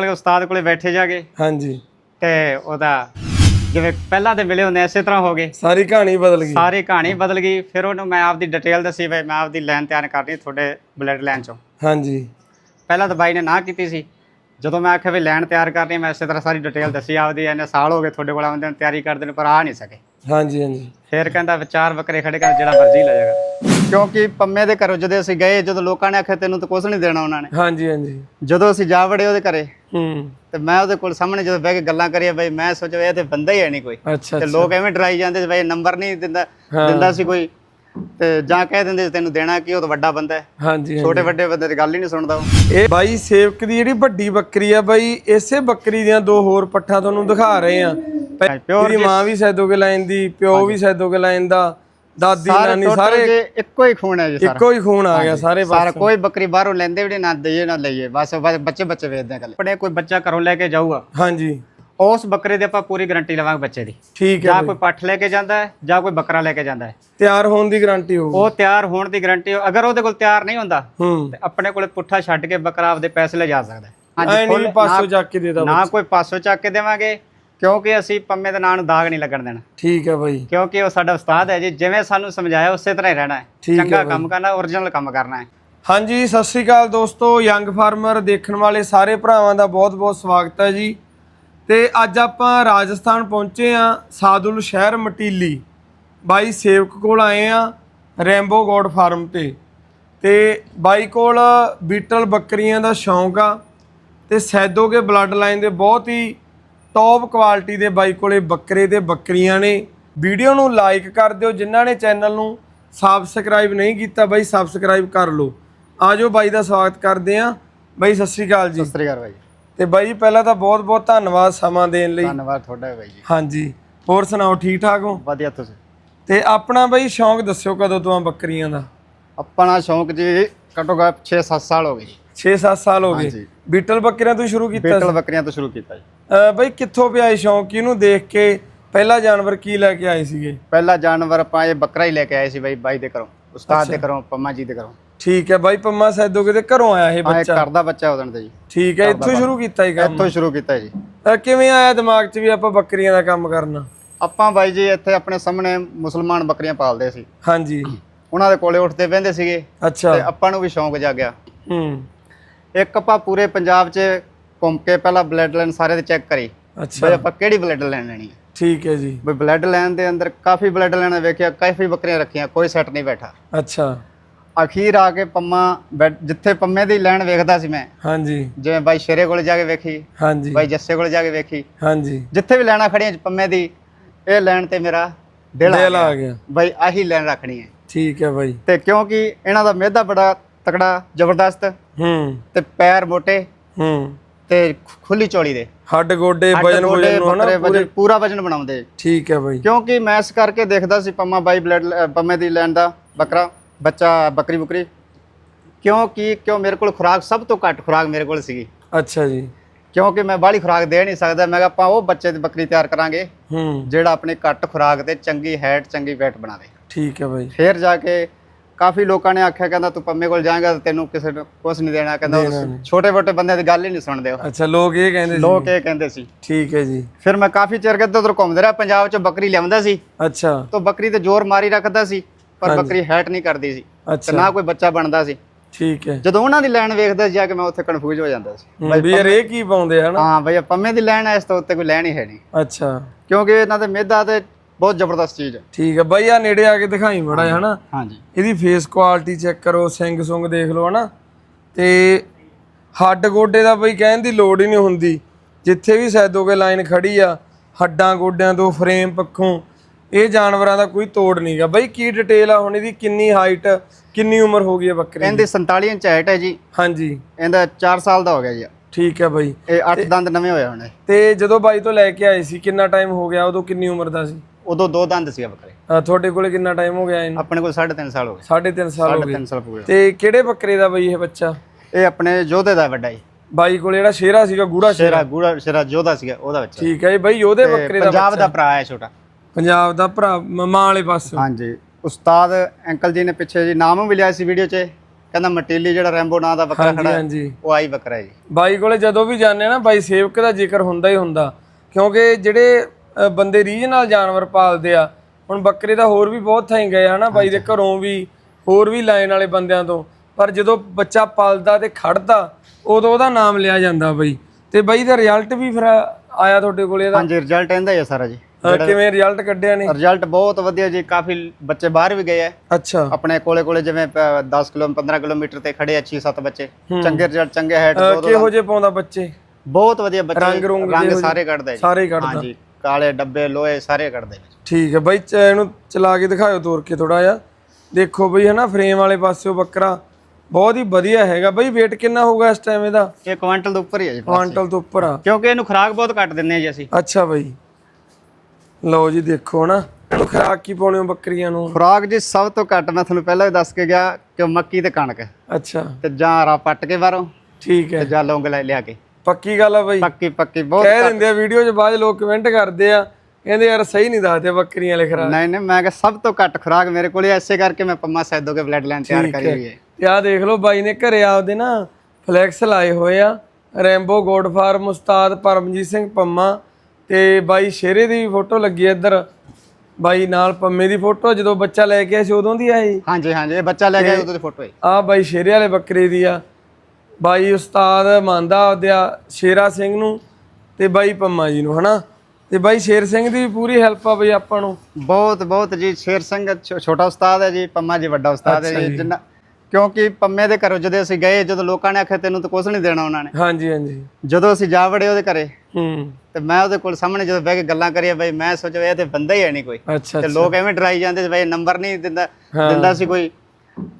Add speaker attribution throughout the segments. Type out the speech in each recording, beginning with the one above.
Speaker 1: ਵਾਲੇ ਉਸਤਾਦ ਕੋਲੇ ਬੈਠੇ ਜਾਗੇ
Speaker 2: ਹਾਂਜੀ।
Speaker 1: ਤੇ ਉਹਦਾ ਜਿਵੇਂ ਪਹਿਲਾਂ ਦੇ ਮਿਲੇ ਹੁੰਦੇ ਇਸੇ ਤਰ੍ਹਾਂ ਹੋ ਗਏ।
Speaker 2: ਸਾਰੀ ਕਹਾਣੀ ਬਦਲ ਗਈ।
Speaker 1: ਸਾਰੀ ਕਹਾਣੀ ਬਦਲ ਗਈ। ਫਿਰ ਉਹਨੂੰ ਮੈਂ ਆਪਦੀ ਡਿਟੇਲ ਦੱਸੀ ਬਈ ਮੈਂ ਆਪਦੀ ਲਾਈਨ ਤਿਆਰ ਕਰਨੀ ਤੁਹਾਡੇ ਬਲੱਡ ਲਾਈਨ ਚੋਂ।
Speaker 2: ਹਾਂਜੀ।
Speaker 1: ਪਹਿਲਾਂ ਤਾਂ ਬਾਈ ਨੇ ਨਾ ਕੀਤੀ ਸੀ। ਜਦੋਂ ਮੈਂ ਆਖਿਆ ਵੀ ਲਾਈਨ ਤਿਆਰ ਕਰਨੀ ਮੈਂ ਇਸੇ ਤਰ੍ਹਾਂ ਸਾਰੀ ਡਿਟੇਲ ਦੱਸੀ ਆਪਦੀ ਇਹਨੇ ਸਾਲ ਹੋ ਗਏ ਤੁਹਾਡੇ ਕੋਲ ਆਉਂਦੇ ਨੂੰ ਤਿਆਰੀ ਕਰਦੇ ਨੂੰ ਪਰ ਆ ਨਹੀਂ ਸਕੇ।
Speaker 2: ਹਾਂਜੀ ਹਾਂਜੀ।
Speaker 1: ਫਿਰ ਕਹਿੰਦਾ ਵਿਚਾਰ ਬੱਕਰੇ ਖੜੇ ਕਰ ਜਿਹੜਾ ਮਰਜ਼ੀ ਲੈ ਜਾਏਗਾ। ਕਿਉਂਕਿ ਪੰਮੇ ਦੇ ਘਰੋਂ ਜਦੋਂ ਅਸੀਂ ਗਏ ਜਦੋਂ ਲੋਕਾਂ ਨੇ ਆਖਿਆ ਤੈਨੂੰ ਤਾਂ ਕੁਝ ਨਹੀਂ ਦੇਣਾ ਉਹਨਾਂ ਨੇ।
Speaker 2: ਹਾਂਜੀ ਹਾਂਜੀ।
Speaker 1: ਜਦੋਂ ਅਸੀਂ ਜਾ ਵੜੇ ਉਹਦੇ ਘਰੇ
Speaker 2: ਹੂੰ।
Speaker 1: ਤੇ ਮੈਂ ਉਹਦੇ ਕੋਲ ਸਾਹਮਣੇ ਜਦੋਂ ਬਹਿ ਕੇ ਗੱਲਾਂ ਕਰੀਏ ਬਈ ਮੈਂ ਸੋਚਿਆ ਇਹ ਤੇ ਬੰਦਾ ਹੀ ਹੈ ਨਹੀਂ ਕੋਈ।
Speaker 2: ਅੱਛਾ
Speaker 1: ਤੇ ਲੋਕ ਐਵੇਂ ਡਰਾਈ ਜਾਂਦੇ ਸੀ ਬਈ ਨੰਬਰ ਨਹੀਂ ਦਿੰਦਾ। ਦਿੰਦਾ ਸੀ ਕੋਈ। ਤੇ ਜਾਂ ਕਹਿ ਦਿੰਦੇ ਤੈਨੂੰ ਦੇਣਾ ਕੀ ਉਹ ਤਾਂ ਵੱਡਾ ਬੰਦਾ ਹੈ।
Speaker 2: ਹਾਂਜੀ।
Speaker 1: ਛੋਟੇ ਵੱਡੇ ਬੰਦੇ ਦੀ ਗੱਲ ਹੀ ਨਹੀਂ ਸੁਣਦਾ ਉਹ।
Speaker 2: ਇਹ ਬਾਈ ਸੇਵਕ ਦੀ ਜਿਹੜੀ ਵੱਡੀ ਬੱਕਰੀ ਆ ਬਾਈ ਇਸੇ ਬੱਕਰੀ ਦੀਆਂ ਦੋ ਹੋਰ ਪੱਠਾਂ ਤੁਹਾਨੂੰ ਦਿਖਾ ਰਹੇ ਆ।
Speaker 1: ਪਿਓਰ
Speaker 2: ਤੇਰੀ ਮਾਂ ਵੀ ਸੈਦੋਗੇ ਲਾਈਨ ਦੀ ਪਿਓ ਵੀ ਸੈਦੋਗੇ ਲਾਈਨ ਦਾ ਦਾਦੀ ਨਾਨੀ ਸਾਰੇ
Speaker 1: ਇੱਕੋ ਹੀ ਖੂਨ ਹੈ ਜੀ ਸਾਰਾ।
Speaker 2: ਇੱਕੋ ਹੀ ਖੂਨ ਆ ਗਿਆ ਸਾਰੇ
Speaker 1: ਸਾਰਾ ਕੋਈ ਬੱਕਰੀ ਬਾਹਰੋਂ ਲੈਂਦੇ ਵੀ ਨਾ ਦਈਏ ਨਾ ਲਈਏ। ਬਸ ਬਸ ਬੱਚੇ ਬੱਚੇ ਵੇਚਦੇ ਆ ਕੱਲੇ। ਆਪਣੇ ਕੋਈ ਬੱਚਾ ਘਰੋਂ ਲੈ ਕੇ ਜਾਊਗਾ।
Speaker 2: ਹਾਂਜੀ।
Speaker 1: ਉਸ ਬੱਕਰੇ ਦੀ ਆਪਾਂ ਪੂਰੀ ਗਾਰੰਟੀ ਲਵਾਂਗੇ ਬੱਚੇ ਦੀ।
Speaker 2: ਠੀਕ ਹੈ
Speaker 1: ਜਾਂ ਕੋਈ ਪੱਠ ਲੈ ਕੇ ਜਾਂਦਾ ਹੈ ਜਾਂ ਕੋਈ ਬੱਕਰਾ ਲੈ ਕੇ ਜਾਂਦਾ ਹੈ।
Speaker 2: ਤਿਆਰ ਹੋਣ ਦੀ ਗਾਰੰਟੀ ਹੋਊ
Speaker 1: ਉਹ ਤਿਆਰ ਹੋਣ ਦੀ ਗਾਰੰਟੀ ਅਗਰ ਉਹਦੇ ਕੋਲ ਤਿਆਰ ਨਹੀਂ ਹੁੰਦਾ ਤੇ ਆਪਣੇ ਕੋਲੇ ਪੁੱਠਾ ਛੱਡ ਕੇ ਬੱਕਰਾ ਆਪਦੇ ਪੈਸੇ ਲੈ ਜਾ ਸਕਦਾ ਹੈ।
Speaker 2: ਐ ਨਹੀਂ ਪਾਸੋਂ ਚੱਕ ਕੇ ਦੇ ਦਾ
Speaker 1: ਨਾ ਕੋਈ ਪਾਸੋਂ ਚੱਕ ਕੇ ਦੇਵਾਂਗੇ ਕਿਉਂਕਿ ਅਸੀਂ ਪੰਮੇ ਦੇ ਨਾਂ ਨੂੰ ਦਾਗ ਨਹੀਂ ਲੱਗਣ ਦੇਣਾ।
Speaker 2: ਠੀਕ ਹੈ ਬਾਈ।
Speaker 1: ਕਿਉਂਕਿ ਉਹ ਸਾਡਾ ਉਸਤਾਦ ਹੈ ਜੀ ਜਿਵੇਂ ਸਾਨੂੰ ਸਮਝਾਇਆ ਉਸੇ ਤਰ੍ਹਾਂ ਹੀ ਰਹਿਣਾ ਹੈ। ਚੰਗਾ। ਕੰਮ ਕਰਨਾ ਓਰੀਜਨਲ ਕੰਮ ਕਰਨਾ ਹੈ।
Speaker 2: ਹਾਂਜੀ ਸਤਿ ਸ੍ਰੀ ਅਕਾਲ ਦੋਸਤੋ ਯੰਗ ਫਾਰਮਰ ਦੇਖਣ ਵਾਲੇ ਸਾਰੇ ਭਰਾਵਾਂ ਦਾ ਬਹੁਤ-ਬਹੁਤ ਸਵਾਗਤ ਹੈ ਜੀ। ਤੇ ਅੱਜ ਆਪਾਂ ਰਾਜਸਥਾਨ ਪਹੁੰਚੇ ਆ ਸਾਦੁਲ ਸ਼ਹਿਰ ਮਟੀਲੀ। ਬਾਈ ਸੇਵਕ ਕੋਲ ਆਏ ਆ ਰੈਂਬੋ ਗੋਡ ਫਾਰਮ ਤੇ। ਤੇ ਬਾਈ ਕੋਲ ਬੀਟਲ ਬੱਕਰੀਆਂ ਦਾ ਸ਼ੌਂਕ ਆ ਤੇ ਸੈਦੋਗੇ ਬਲੱਡ ਲਾਈਨ ਦੇ ਬਹੁਤ ਹੀ ਟੌਪ ਕੁਆਲਿਟੀ ਦੇ ਬਾਈ ਕੋਲੇ ਬੱਕਰੇ ਤੇ ਬੱਕਰੀਆਂ ਨੇ। ਵੀਡੀਓ ਨੂੰ ਲਾਈਕ ਕਰ ਦਿਓ, ਜਿਨ੍ਹਾਂ ਨੇ ਚੈਨਲ ਨੂੰ ਸਬਸਕ੍ਰਾਈਬ ਨਹੀਂ ਕੀਤਾ ਬਾਈ ਸਬਸਕ੍ਰਾਈਬ ਕਰ ਲਓ। ਆਜੋ ਬਾਈ ਦਾ ਸਵਾਗਤ ਕਰਦੇ ਆ ਬਾਈ, ਸਤਿ ਸ੍ਰੀ ਅਕਾਲ ਜੀ।
Speaker 1: ਸਤਿ ਸ੍ਰੀ ਅਕਾਲ ਬਾਈ।
Speaker 2: ਤੇ ਬਾਈ ਪਹਿਲਾਂ ਤਾਂ ਬਹੁਤ ਬਹੁਤ ਧੰਨਵਾਦ ਸਮਾਂ ਦੇਣ ਲਈ।
Speaker 1: ਧੰਨਵਾਦ ਤੁਹਾਡਾ ਬਾਈ ਜੀ।
Speaker 2: ਹਾਂਜੀ। ਹੋਰ ਸੁਣਾਓ ਠੀਕ ਠਾਕ ਹੋ?
Speaker 1: ਵਧੀਆ ਤੁਸੀਂ?
Speaker 2: ਤੇ ਆਪਣਾ ਬਾਈ ਸ਼ੌਂਕ ਦੱਸਿਓ ਕਦੋਂ ਤੋਂ ਆ ਬੱਕਰੀਆਂ ਦਾ?
Speaker 1: ਆਪਣਾ ਸ਼ੌਂਕ ਜੀ ਘੱਟੋ ਘੱਟ 6-7 ਸਾਲ ਹੋ ਗਏ ਜੀ।
Speaker 2: 6-7 ਸਾਲ ਹੋ ਗਏ।
Speaker 1: ਹਾਂਜੀ।
Speaker 2: ਬੀਟਲ ਬੱਕਰੀਆਂ ਤੋਂ ਸ਼ੁਰੂ ਕੀਤਾ
Speaker 1: ਬੇਟਲ ਬੱਕਰੀਆਂ ਤੋਂ ਸ਼ੁਰੂ ਕੀਤਾ ਜੀ।
Speaker 2: ਬਾਈ ਕਿੱਥੋਂ ਪਿਆ ਇਹ ਸ਼ੌਂਕ? ਕਿਹਨੂੰ ਦੇਖ ਕੇ ਪਹਿਲਾ ਜਾਨਵਰ ਕੀ ਲੈ ਕੇ ਆਏ ਸੀਗੇ?
Speaker 1: ਪਹਿਲਾ ਜਾਨਵਰ ਆਪਾਂ ਇਹ ਬੱਕਰਾ ਹੀ ਲੈ ਕੇ ਆਏ ਸੀ ਬਾਈ ਬਾਈ ਦੇ ਘਰੋਂ ਉਸਤਾਦ ਦੇ ਘਰੋਂ ਪੰਮਾ ਜੀ ਦੇ ਘਰੋਂ।
Speaker 2: ਠੀਕ ਹੈ ਬਾਈ ਪੰਮਾ ਸੈਦੋ ਕਿਤੇ ਘਰੋਂ ਆਇਆ ਇਹ
Speaker 1: ਹਾਂ ਇਹ
Speaker 2: ਬੱਚਾ।
Speaker 1: ਘਰ ਦਾ ਬੱਚਾ ਉਹਦਣ ਤੇ ਜੀ।
Speaker 2: ਠੀਕ ਹੈ ਇੱਥੋਂ ਸ਼ੁਰੂ ਕੀਤਾ ਇਹ ਕੰਮ?
Speaker 1: ਇੱਥੋਂ ਹੀ ਸ਼ੁਰੂ ਕੀਤਾ ਜੀ।
Speaker 2: ਅਹ ਕਿਵੇਂ ਆਇਆ ਦਿਮਾਗ 'ਚ ਵੀ ਆਪਾਂ ਬੱਕਰੀਆਂ ਦਾ ਕੰਮ ਕਰਨਾ?
Speaker 1: ਆਪਾਂ ਬਾਈ ਜੀ ਇੱਥੇ ਆਪਣੇ ਸਾਹਮਣੇ ਮੁਸਲਮਾਨ ਬੱਕਰੀਆਂ ਪਾਲਦੇ ਸੀ।
Speaker 2: ਹਾਂਜੀ।
Speaker 1: ਉਹਨਾਂ ਦੇ ਕੋਲੇ ਉੱਠਦੇ ਬਹਿੰਦੇ ਸੀਗੇ।
Speaker 2: ਅੱਛਾ।
Speaker 1: ਤੇ ਆਪਾਂ ਨੂੰ ਵੀ ਸ਼ੌਂਕ ਜਾਗਿਆ
Speaker 2: ਹੂੰ।
Speaker 1: ਇੱਕ ਆਪਾਂ ਪੂਰੇ ਪੰਜਾਬ 'ਚ ਘੁੰਮ ਕੇ ਪਹਿਲਾਂ ਬਲੱਡ ਲਾਈਨ ਸਾਰੇ ਦੇ ਚੈੱਕ ਕਰੀ। ਬਈ
Speaker 2: ਅੱਛਾ
Speaker 1: ਆਪਾਂ ਕਿਹੜੀ ਬਲੱਡ ਲਾਈਨ ਲੈਣੀ ਹੈ?
Speaker 2: ਠੀਕ ਹੈ ਜੀ।
Speaker 1: ਬਈ ਬਲੱਡ ਲਾਈਨ ਦੇ ਅੰਦਰ ਕਾਫੀ ਬਲੱਡ ਲਾਈਨਾਂ ਵੇਖਿਆ ਕਾਫੀ ਬੱਕਰੀਆਂ ਰੱਖੀਆਂ ਕੋਈ ਸੈੱਟ ਨਹੀਂ ਬੈਠਾ।
Speaker 2: ਅੱਛਾ।
Speaker 1: ਅਖੀਰ ਆ ਕੇ ਪੰਮਾ ਬੈਡ- ਜਿੱਥੇ ਪੰਮੇ ਦੀ ਲਾਈਨ ਵੇਖਦਾ ਸੀ ਮੈਂ।
Speaker 2: ਹਾਂਜੀ।
Speaker 1: ਜਿਵੇਂ ਬਾਈ ਸ਼ੇਰੇ ਕੋਲ ਜਾ ਕੇ ਵੇਖੀ
Speaker 2: ਹਾਂਜੀ।
Speaker 1: ਬਾਈ ਜੱਸੇ ਕੋਲ ਜਾ ਕੇ ਵੇਖੀ।
Speaker 2: ਹਾਂਜੀ।
Speaker 1: ਜਿੱਥੇ ਵੀ ਲੈਣਾ ਖੜੀਆਂ ਪੰਮੇ ਦੀ ਇਹ ਲਾਈਨ ਤੇ ਮੇਰਾ ਦਿਲ ਆ
Speaker 2: ਦਿਲ ਆ
Speaker 1: ਗਿਆ। ਬਾਈ ਆਹੀ ਲਾਈਨ ਰੱਖਣੀ ਹੈ।
Speaker 2: ਠੀਕ ਹੈ ਬਾਈ।
Speaker 1: ਤੇ ਕਿਉਂਕਿ ਇਹਨਾਂ ਦਾ ਮਿਹਦਾ ਬੜਾ ਤਕੜਾ ਜ਼ਬਰਦਸਤ
Speaker 2: ਹੂੰ।
Speaker 1: ਤੇ ਪੈਰ ਮੋਟੇ
Speaker 2: ਹੂੰ।
Speaker 1: ਤੇ ਖੁੱਲੀ ਚੌੜੀ ਦੇ।
Speaker 2: ਹੱਡ ਗੋਡੇ
Speaker 1: ਹੱਡ
Speaker 2: ਵਜਨ
Speaker 1: ਗੋਡੇ
Speaker 2: ਵਜਨ ਨੂੰ ਹਨਾ
Speaker 1: ਬੱਕਰੇ
Speaker 2: ਪੂਰੇ
Speaker 1: ਵਜਨ ਪੂਰਾ ਵਜਨ ਬਣਾਉਂਦੇ।
Speaker 2: ਠੀਕ ਹੈ ਬਾਈ।
Speaker 1: ਕਿਉਂਕਿ ਮੈਂ ਇਸ ਕਰਕੇ ਦੇਖਦਾ ਸੀ ਪੰਮਾ ਬਾਈ ਬਲੱਡ ਪੰਮੇ ਦੀ ਲੈਣ ਦਾ ਬੱਕਰਾ। ਬੱਚਾ ਬੱਕਰੀ ਬੁਕਰੀ? ਕਿਉਂਕਿ ਕਿਉਂ ਮੇਰੇ ਕੋਲ ਖੁਰਾਕ ਸਭ ਤੋਂ ਘੱਟ ਖੁਰਾਕ ਮੇਰੇ ਕੋਲ ਸੀਗੀ।
Speaker 2: ਅੱਛਾ ਜੀ।
Speaker 1: ਕਿਉਂਕਿ ਮੈਂ ਬਾਹਲੀ ਖੁਰਾਕ ਦੇ ਨਹੀਂ ਸਕਦਾ ਮੈਂ ਕਿਹਾ ਆਪਾਂ ਉਹ ਬੱਚੇ ਦੀ ਬੱਕਰੀ ਤਿਆਰ ਕਰਾਂਗੇ
Speaker 2: ਹੂੰ।
Speaker 1: ਜਿਹੜਾ ਆਪਣੀ ਘੱਟ ਖੁਰਾਕ ਤੇ ਚੰਗੀ ਹੈਟ ਚੰਗੀ ਵੇਟ ਬਣਾਵੇ।
Speaker 2: ਠੀਕ ਹੈ ਬਾਈ।
Speaker 1: ਫਿਰ ਜਾ ਕੇ ਕਾਫੀ ਲੋਕਾਂ ਨੇ ਆਖਿਆ ਕਹਿੰਦਾ ਤੂੰ ਪੰਮੇ ਕੋਲ ਜਾਏਗਾ ਤਾਂ ਤੈਨੂੰ ਕਿਸੇ ਨੂੰ ਕੁਝ ਨਹੀਂ ਦੇਣਾ ਕਹਿੰਦਾ ਛੋਟੇ ਮੋਟੇ ਬੰਦਿਆਂ ਦੀ ਗੱਲ ਹੀ ਨਹੀਂ ਸੁਣਦੇ ਉਹ।
Speaker 2: ਅੱਛਾ ਲੋਕ ਇਹ ਕਹਿੰਦੇ ਸੀ।
Speaker 1: ਲੋਕ ਇਹ ਕਹਿੰਦੇ ਸੀ।
Speaker 2: ਠੀਕ ਹੈ ਜੀ।
Speaker 1: ਫਿਰ ਮੈਂ ਕਾਫੀ ਚਿਰ ਕੇ ਉੱਧਰ ਘੁੰਮਦਾ ਰਿਹਾ ਪੰਜਾਬ 'ਚ ਬੱਕਰੀ ਲਿਆਉਂਦਾ ਸੀ।
Speaker 2: ਅੱਛਾ।
Speaker 1: ਤਾਂ ਬੱਕਰੀ ਤੇ ਜ਼ੋਰ ਮਾਰੀ ਰੱਖਦਾ ਸੀ। ਪਰ ਬੱਕਰੀ ਹੈਟ ਨਹੀਂ ਕਰਦੀ ਸੀ। ਤੇ ਨਾ ਕੋਈ ਬੱਚਾ ਬਣਦਾ ਸੀ।
Speaker 2: ਠੀਕ ਹੈ।
Speaker 1: ਜਦੋਂ ਉਹਨਾਂ ਦੀ ਲਾਈਨ ਵੇਖਦਾ ਸੀ ਜਾ ਕੇ ਮੈਂ ਉੱਥੇ ਕਨਫਿਊਜ਼ ਹੋ ਜਾਂਦਾ ਸੀ।
Speaker 2: ਹੂੰ, ਵੀ ਯਾਰ ਇਹ ਕੀ ਪਾਉਂਦੇ ਹਨਾ?
Speaker 1: ਹਾਂ ਬਈ ਪੰਮੇ ਦੀ ਲਾਈਨ ਹੈ ਇਸ ਤੋਂ ਉੱਤੇ ਕੋਈ ਲਾਈਨ ਹੀ ਹੈ ਨਹੀਂ।
Speaker 2: ਅੱਛਾ।
Speaker 1: ਕਿਉਂਕਿ ਇਹਨਾਂ ਦੇ ਮਿਹਦਾ ਤੇ ਬਹੁਤ ਜ਼ਬਰਦਸਤ ਚੀਜ਼ ਹੈ।
Speaker 2: ਠੀਕ ਹੈ ਬਾਈ ਆ ਨੇੜੇ ਆ ਕੇ ਦਿਖਾਈ ਮੜਾ ਹਨਾ?
Speaker 1: ਹਾਂਜੀ।
Speaker 2: ਇਹਦੀ ਫੇਸ ਕੁਆਲਿਟੀ ਚੈੱਕ ਕਰੋ ਸਿੰਗ ਸੁੰਗ ਦੇਖ ਲਓ ਹਨਾ? ਤੇ ਹੱਡ ਗੋਡੇ ਦਾ ਬਈ ਕਹਿਣ ਦੀ ਲੋੜ ਹੀ ਨਹੀਂ ਹੁੰਦੀ। ਜਿੱਥੇ ਵੀ ਸੈਦੋਗੇ ਲਾਈਨ ਖੜੀ ਆ ਹੱਡਾਂ ਗੋਡਿਆਂ ਤੋਂ ਫਰੇਮ ਪੱਖੋਂ ਇਹ ਜਾਨਵਰਾਂ ਦਾ ਕੋਈ ਤੋੜ ਨਹੀਂਗਾ ਬਈ ਕੀ ਡਿਟੇਲ ਆ ਹੁਣ ਇਹਦੀ? ਕਿੰਨੀ ਹਾਈਟ ਕਿੰਨੀ ਉਮਰ ਹੋ ਗਈ ਹੈ ਬੱਕਰੀ
Speaker 1: ਇਹਦੀ? 47 ਇੰਚ ਹਾਈਟ ਹੈ ਜੀ।
Speaker 2: ਹਾਂਜੀ।
Speaker 1: ਇਹਦਾ 4 ਸਾਲ ਦਾ ਹੋ ਗਿਆ ਜੀ।
Speaker 2: ਠੀਕ ਹੈ ਬਾਈ।
Speaker 1: ਇਹ 8 ਦੰਦ ਨਵੇਂ ਹੋਏ ਹੋਣੇ।
Speaker 2: ਤੇ ਜਦੋਂ ਬਾਈ ਤੋਂ ਲੈ ਕੇ ਆਏ ਸੀ ਕਿੰਨਾ ਟਾਈਮ ਹੋ ਗਿਆ? ਉਦੋਂ ਕਿੰਨੀ ਉਮਰ ਦਾ ਸੀ?
Speaker 1: ਉਦੋਂ ਦੋ ਦੰਦ ਸੀ ਬੱਕਰੇ।
Speaker 2: ਤੁਹਾਡੇ ਕੋਲੇ ਕਿੰਨਾ ਟਾਈਮ ਹੋ ਗਿਆ ਇਹਨੂੰ?
Speaker 1: ਆਪਣੇ ਕੋਲ 3.5 ਸਾਲ ਹੋ ਗਏ।
Speaker 2: 3.5 ਸਾਲ ਹੋ ਗਏ।
Speaker 1: 3.5 ਸਾਲ ਪੂਰੇ।
Speaker 2: ਤੇ ਕਿਹੜੇ ਬੱਕਰੇ ਦਾ ਬਈ ਇਹ ਬੱਚਾ?
Speaker 1: ਇਹ ਆਪਣੇ ਯੋਧੇ ਦਾ ਵੱਡਾ ਜੀ।
Speaker 2: ਬਾਈ ਕੋਲ ਜਿਹੜਾ ਸ਼ੇਰਾ ਸੀਗਾ ਗੂੜਾ ਸ਼ੇਰਾ?
Speaker 1: ਗੂੜਾ ਸ਼ੇਰਾ ਯੋਧਾ ਸੀਗਾ ਉਹਦਾ ਬੱਚਾ
Speaker 2: ਠੀਕ ਹੈ ਜੀ ਬਾਈ
Speaker 1: ਤੇ
Speaker 2: ਬੱਕਰੇ ਦਾ
Speaker 1: ਪੰਜਾਬ ਦਾ ਭਰਾ ਹੈ ਛੋਟਾ।
Speaker 2: ਪੰਜਾਬ ਦਾ ਭਰਾ ਮ- ਵਾਲੇ ਪਾਸੇ।
Speaker 1: ਹਾਂਜੀ। ਉਸਤਾਦ ਅੰਕਲ ਜੀ ਨੇ ਪਿੱਛੇ ਜੀ ਨਾਮ ਵੀ ਲਿਆ ਸੀ ਵੀਡੀਓ 'ਚ। ਕਹਿੰਦਾ ਮਟੀਲੀ ਜਿਹੜਾ ਰੈਂਬੋ ਨਾਂ ਦਾ ਬੱਕਰਾ ਖੜਾ
Speaker 2: ਹਾਂਜੀ।
Speaker 1: ਉਹ ਆਈ ਬੱਕਰਾ ਹੈ ਜੀ।
Speaker 2: ਬਾਈ ਕੋਲੇ ਜਦੋਂ ਵੀ ਜਾਂਦੇ ਆ ਨਾ ਬਾਈ ਸੇਵਕ ਦਾ ਜ਼ਿਕਰ ਹੁੰਦਾ ਹੀ ਹੁੰਦਾ। ਕਿਉਂਕਿ ਜਿਹੜੇ ਬੰਦੇ ਰੀਝ ਨਾਲ ਜਾਨਵਰ ਪਾਲਦੇ ਆ ਹੁਣ ਬੱਕਰੇ ਦਾ ਹੋਰ ਵੀ ਬਹੁਤ ਥਾਈਂ ਗਏ ਹਨਾ ਬਾਈ ਦੇ ਘਰੋਂ ਵੀ ਹੋਰ ਵੀ ਲਾਈਨ ਵਾਲੇ ਬੰਦਿਆਂ ਤੋਂ। ਪਰ ਜਦੋਂ ਬੱਚਾ ਪਲਦਾ ਤੇ ਖੜਦਾ ਉਦੋਂ ਉਹਦਾ ਨਾਮ ਲਿਆ ਜਾਂਦਾ ਬਾਈ। ਤੇ ਬਾਈ ਦਾ ਰਿਜ਼ਲਟ ਵੀ ਫਿਰ ਆਇਆ ਤੁਹਾਡੇ ਕੋਲੇ ਇਹਦਾ?
Speaker 1: ਹਾਂਜੀ ਰਿਜ਼ਲਟ ਇਹਦਾ ਹੀ ਹੈ ਸਾਰਾ ਜੀ।
Speaker 2: ਅ, ਕਿਵੇਂ ਰਿਜ਼ਲਟ ਕੱਢਿਆ ਨੇ
Speaker 1: ਰਿਜ਼ਲਟ ਬਹੁਤ ਵਧੀਆ ਜੀ ਕਾਫੀ ਬੱਚੇ ਬਾਹਰ ਵੀ ਗਏ ਆ
Speaker 2: ਅੱਛਾ।
Speaker 1: ਆਪਣੇ ਕੋਲੇ ਕੋਲੇ ਜਿਵੇਂ ਪ- 10 ਕਿਲੋ 15 ਕਿਲੋਮੀਟਰ ਤੇ ਖੜੇ ਆ 6-7 ਬੱਚੇ। ਚੰਗੇ ਰਿਜ਼ਲਟ ਚੰਗੇ ਹੈਡ
Speaker 2: ਅ, ਕਿਹੋ ਜਿਹੇ ਪਾਉਂਦਾ ਬੱਚੇ?
Speaker 1: ਬਹੁਤ ਵਧੀਆ ਬੱਚੇ
Speaker 2: ਰੰਗ ਰੁੰਗ ਜਿਹੋ
Speaker 1: ਸਾਰੇ ਕੱਢਦਾ ਜੀ।
Speaker 2: ਸਾਰੇ ਹੀ ਕੱਢਦਾ।
Speaker 1: ਹਾਂਜੀ ਕਾਲੇ ਡੱਬੇ ਲੋਹੇ ਸਾਰੇ ਕੱਢਦੇ ਨੇ।
Speaker 2: ਠੀਕ ਹੈ ਬਾਈ ਚ- ਇਹਨੂੰ ਚਲਾ ਕੇ ਦਿਖਾਓ ਤੋਰ ਕੇ ਥੋੜਾ ਜਿਹਾ। ਦੇਖੋ ਬਈ ਹਨਾ ਫਰੇਮ ਵਾਲੇ ਪਾਸਿਓ ਬੱਕਰਾ। ਬਹੁਤ ਹੀ ਵਧੀਆ ਹੈਗਾ। ਬਈ weight ਕਿੰਨਾ ਹੋਊਗਾ ਇਸ ਟਾਈਮ ਇਹਦਾ?
Speaker 1: ਇਹ ਕੁਆਂਟਲ ਦੇ ਉੱਪਰ ਹੀ ਹੈ ਜੀ
Speaker 2: ਕੁਆਂਟਲ ਤੋਂ ਉੱਪਰ ਆ।
Speaker 1: ਕਿਉਂਕਿ ਇਹਨੂੰ ਖੁਰਾਕ ਬਹੁਤ ਘੱਟ ਦਿੰਦੇ ਆ ਜੀ ਅਸੀਂ।
Speaker 2: ਅੱਛਾ ਬਈ। ਲਓ ਜੀ ਦੇਖੋ ਨਾ ਇਹਨੂੰ ਖੁਰਾਕ ਕੀ ਪਾਉਣੇ ਹੋ ਬੱਕਰੀਆਂ ਨੂੰ?
Speaker 1: ਖੁਰਾਕ ਜੀ ਸਭ ਤੋਂ ਘੱਟ ਮੈਂ ਤੁਹਾਨੂੰ ਪਹਿਲਾਂ ਹੀ ਦੱਸ ਕੇ ਗਿਆ ਕਿ ਮੱਕੀ ਤੇ ਕਣਕ।
Speaker 2: ਅੱਛਾ।
Speaker 1: ਤੇ ਜਾਂ ਰਾ ਪੱਟ ਕੇ ਬਾਹਰੋਂ
Speaker 2: ਠੀਕ ਹੈ।
Speaker 1: ਤੇ ਜਾਂ ਲੌਂਗ ਲੈ ਲਿਆ ਕੇ।
Speaker 2: ਪੱਕੀ ਗੱਲ ਆ ਬਈ?
Speaker 1: ਪੱਕੀ ਪੱਕੀ ਬਹੁਤ
Speaker 2: ਕਹਿ ਦਿੰਦੇ ਆ ਵੀਡੀਓ 'ਚ ਬਾਅਦ ਲੋਕ ਕਮੈਂਟ ਕਰਦੇ ਆ। ਕਹਿੰਦੇ ਯਾਰ ਸਹੀ ਨਹੀਂ ਦੱਸਦੇ ਬੱਕਰੀਆਂ ਵਾਲੇ ਖੁਰਾਕ।
Speaker 1: ਨਹੀਂ ਨਹੀਂ ਮੈਂ ਕਿਹਾ ਸਭ ਤੋਂ ਘੱਟ ਖੁਰਾਕ ਮੇਰੇ ਕੋਲ ਇਸੇ ਕਰਕੇ ਮੈਂ ਪੰਮਾ ਸੈਦੋ ਕੇ ਬਲੱਡ ਲਾਈਨ ਤਿਆਰ ਕਰੀ ਹੋਈ ਹੈ।
Speaker 2: ਤੇ ਆਹ ਦੇਖ ਲਓ ਬਾਈ ਨੇ ਘਰੇ ਆਪਦੇ ਨਾ ਫਲੈਕਸ ਲਾਏ ਹੋਏ ਆ। ਰੈਂਬੋ ਗੋਡ ਫਾਰਮ ਉਸਤਾਦ ਪਰਮਜੀਤ ਸਿੰਘ ਪੰਮਾ ਤੇ ਬਾਈ ਸ਼ੇਰੇ ਦੀ ਵੀ ਫੋਟੋ ਲੱਗੀ ਹੈ ਇੱਧਰ। ਬਾਈ ਨਾਲ ਪੰਮੇ ਦੀ ਫੋਟੋ ਜਦੋਂ ਬੱਚਾ ਲੈ ਕੇ ਆਇਆ ਸੀ ਉਦੋਂ ਦੀ ਆਈ
Speaker 1: ਹਾਂਜੀ ਹਾਂਜੀ ਇਹ ਬੱਚਾ ਲੈ ਕੇ ਆਇਆ ਉਦੋਂ ਦੀ ਫੋਟੋ ਹੈ।
Speaker 2: ਆ ਬਾਈ ਸ਼ੇਰੇ ਵਾਲੇ ਬੱਕਰੇ ਦੀ ਆ। ਬਾਈ ਉਸਤਾਦ ਮੰਨਦਾ ਆਪਦਿਆ ਸ਼ੇਰਾ ਸਿੰਘ ਨੂੰ ਤੇ ਬਾਈ ਪੰਮਾ ਜੀ ਨੂੰ ਹਨਾ? ਤੇ ਬਾਈ ਸ਼ੇਰ ਸਿੰਘ ਦੀ ਵੀ ਪੂਰੀ ਹੈਲਪ ਆ ਬਈ ਆਪਾਂ ਨੂੰ।
Speaker 1: ਬਹੁਤ ਬਹੁਤ ਜੀ ਸ਼ੇਰ ਸਿੰਘ ਛੋਟਾ ਉਸਤਾਦ ਹੈ ਜੀ ਪੰਮਾ ਜੀ ਵੱਡਾ ਉਸਤਾਦ ਹੈ ਜੀ। ਜਿੰਨਾ ਕਿਉਂਕਿ ਪੰਮੇ ਦੇ ਘਰੋਂ ਜਦੋਂ ਅਸੀਂ ਗਏ ਜਦੋਂ ਲੋਕਾਂ ਨੇ ਆਖਿਆ ਤੈਨੂੰ ਤਾਂ ਕੁਝ ਨਹੀਂ ਦੇਣਾ ਉਹਨਾਂ ਨੇ।
Speaker 2: ਹਾਂਜੀ ਹਾਂਜੀ।
Speaker 1: ਜਦੋਂ ਅਸੀਂ ਜਾ ਵੜੇ ਉਹਦੇ ਘਰੇ
Speaker 2: ਹੂੰ।
Speaker 1: ਤੇ ਮੈਂ ਉਹਦੇ ਕੋਲ ਸਾਹਮਣੇ ਜਦੋਂ ਬਹਿ ਕੇ ਗੱਲਾਂ ਕਰੀਆਂ ਬਈ ਮੈਂ ਸੋਚਿਆ ਇਹ ਤੇ ਬੰਦਾ ਹੀ ਹੈ ਨਹੀਂ ਕੋਈ।
Speaker 2: ਅੱਛਾ
Speaker 1: ਤੇ ਲੋਕ ਐਵੇਂ ਡਰਾਈ ਜਾਂਦੇ ਸੀ ਬਈ ਨੰਬਰ ਨਹੀਂ ਦਿੰਦਾ ਦਿੰਦਾ ਸੀ ਕੋਈ।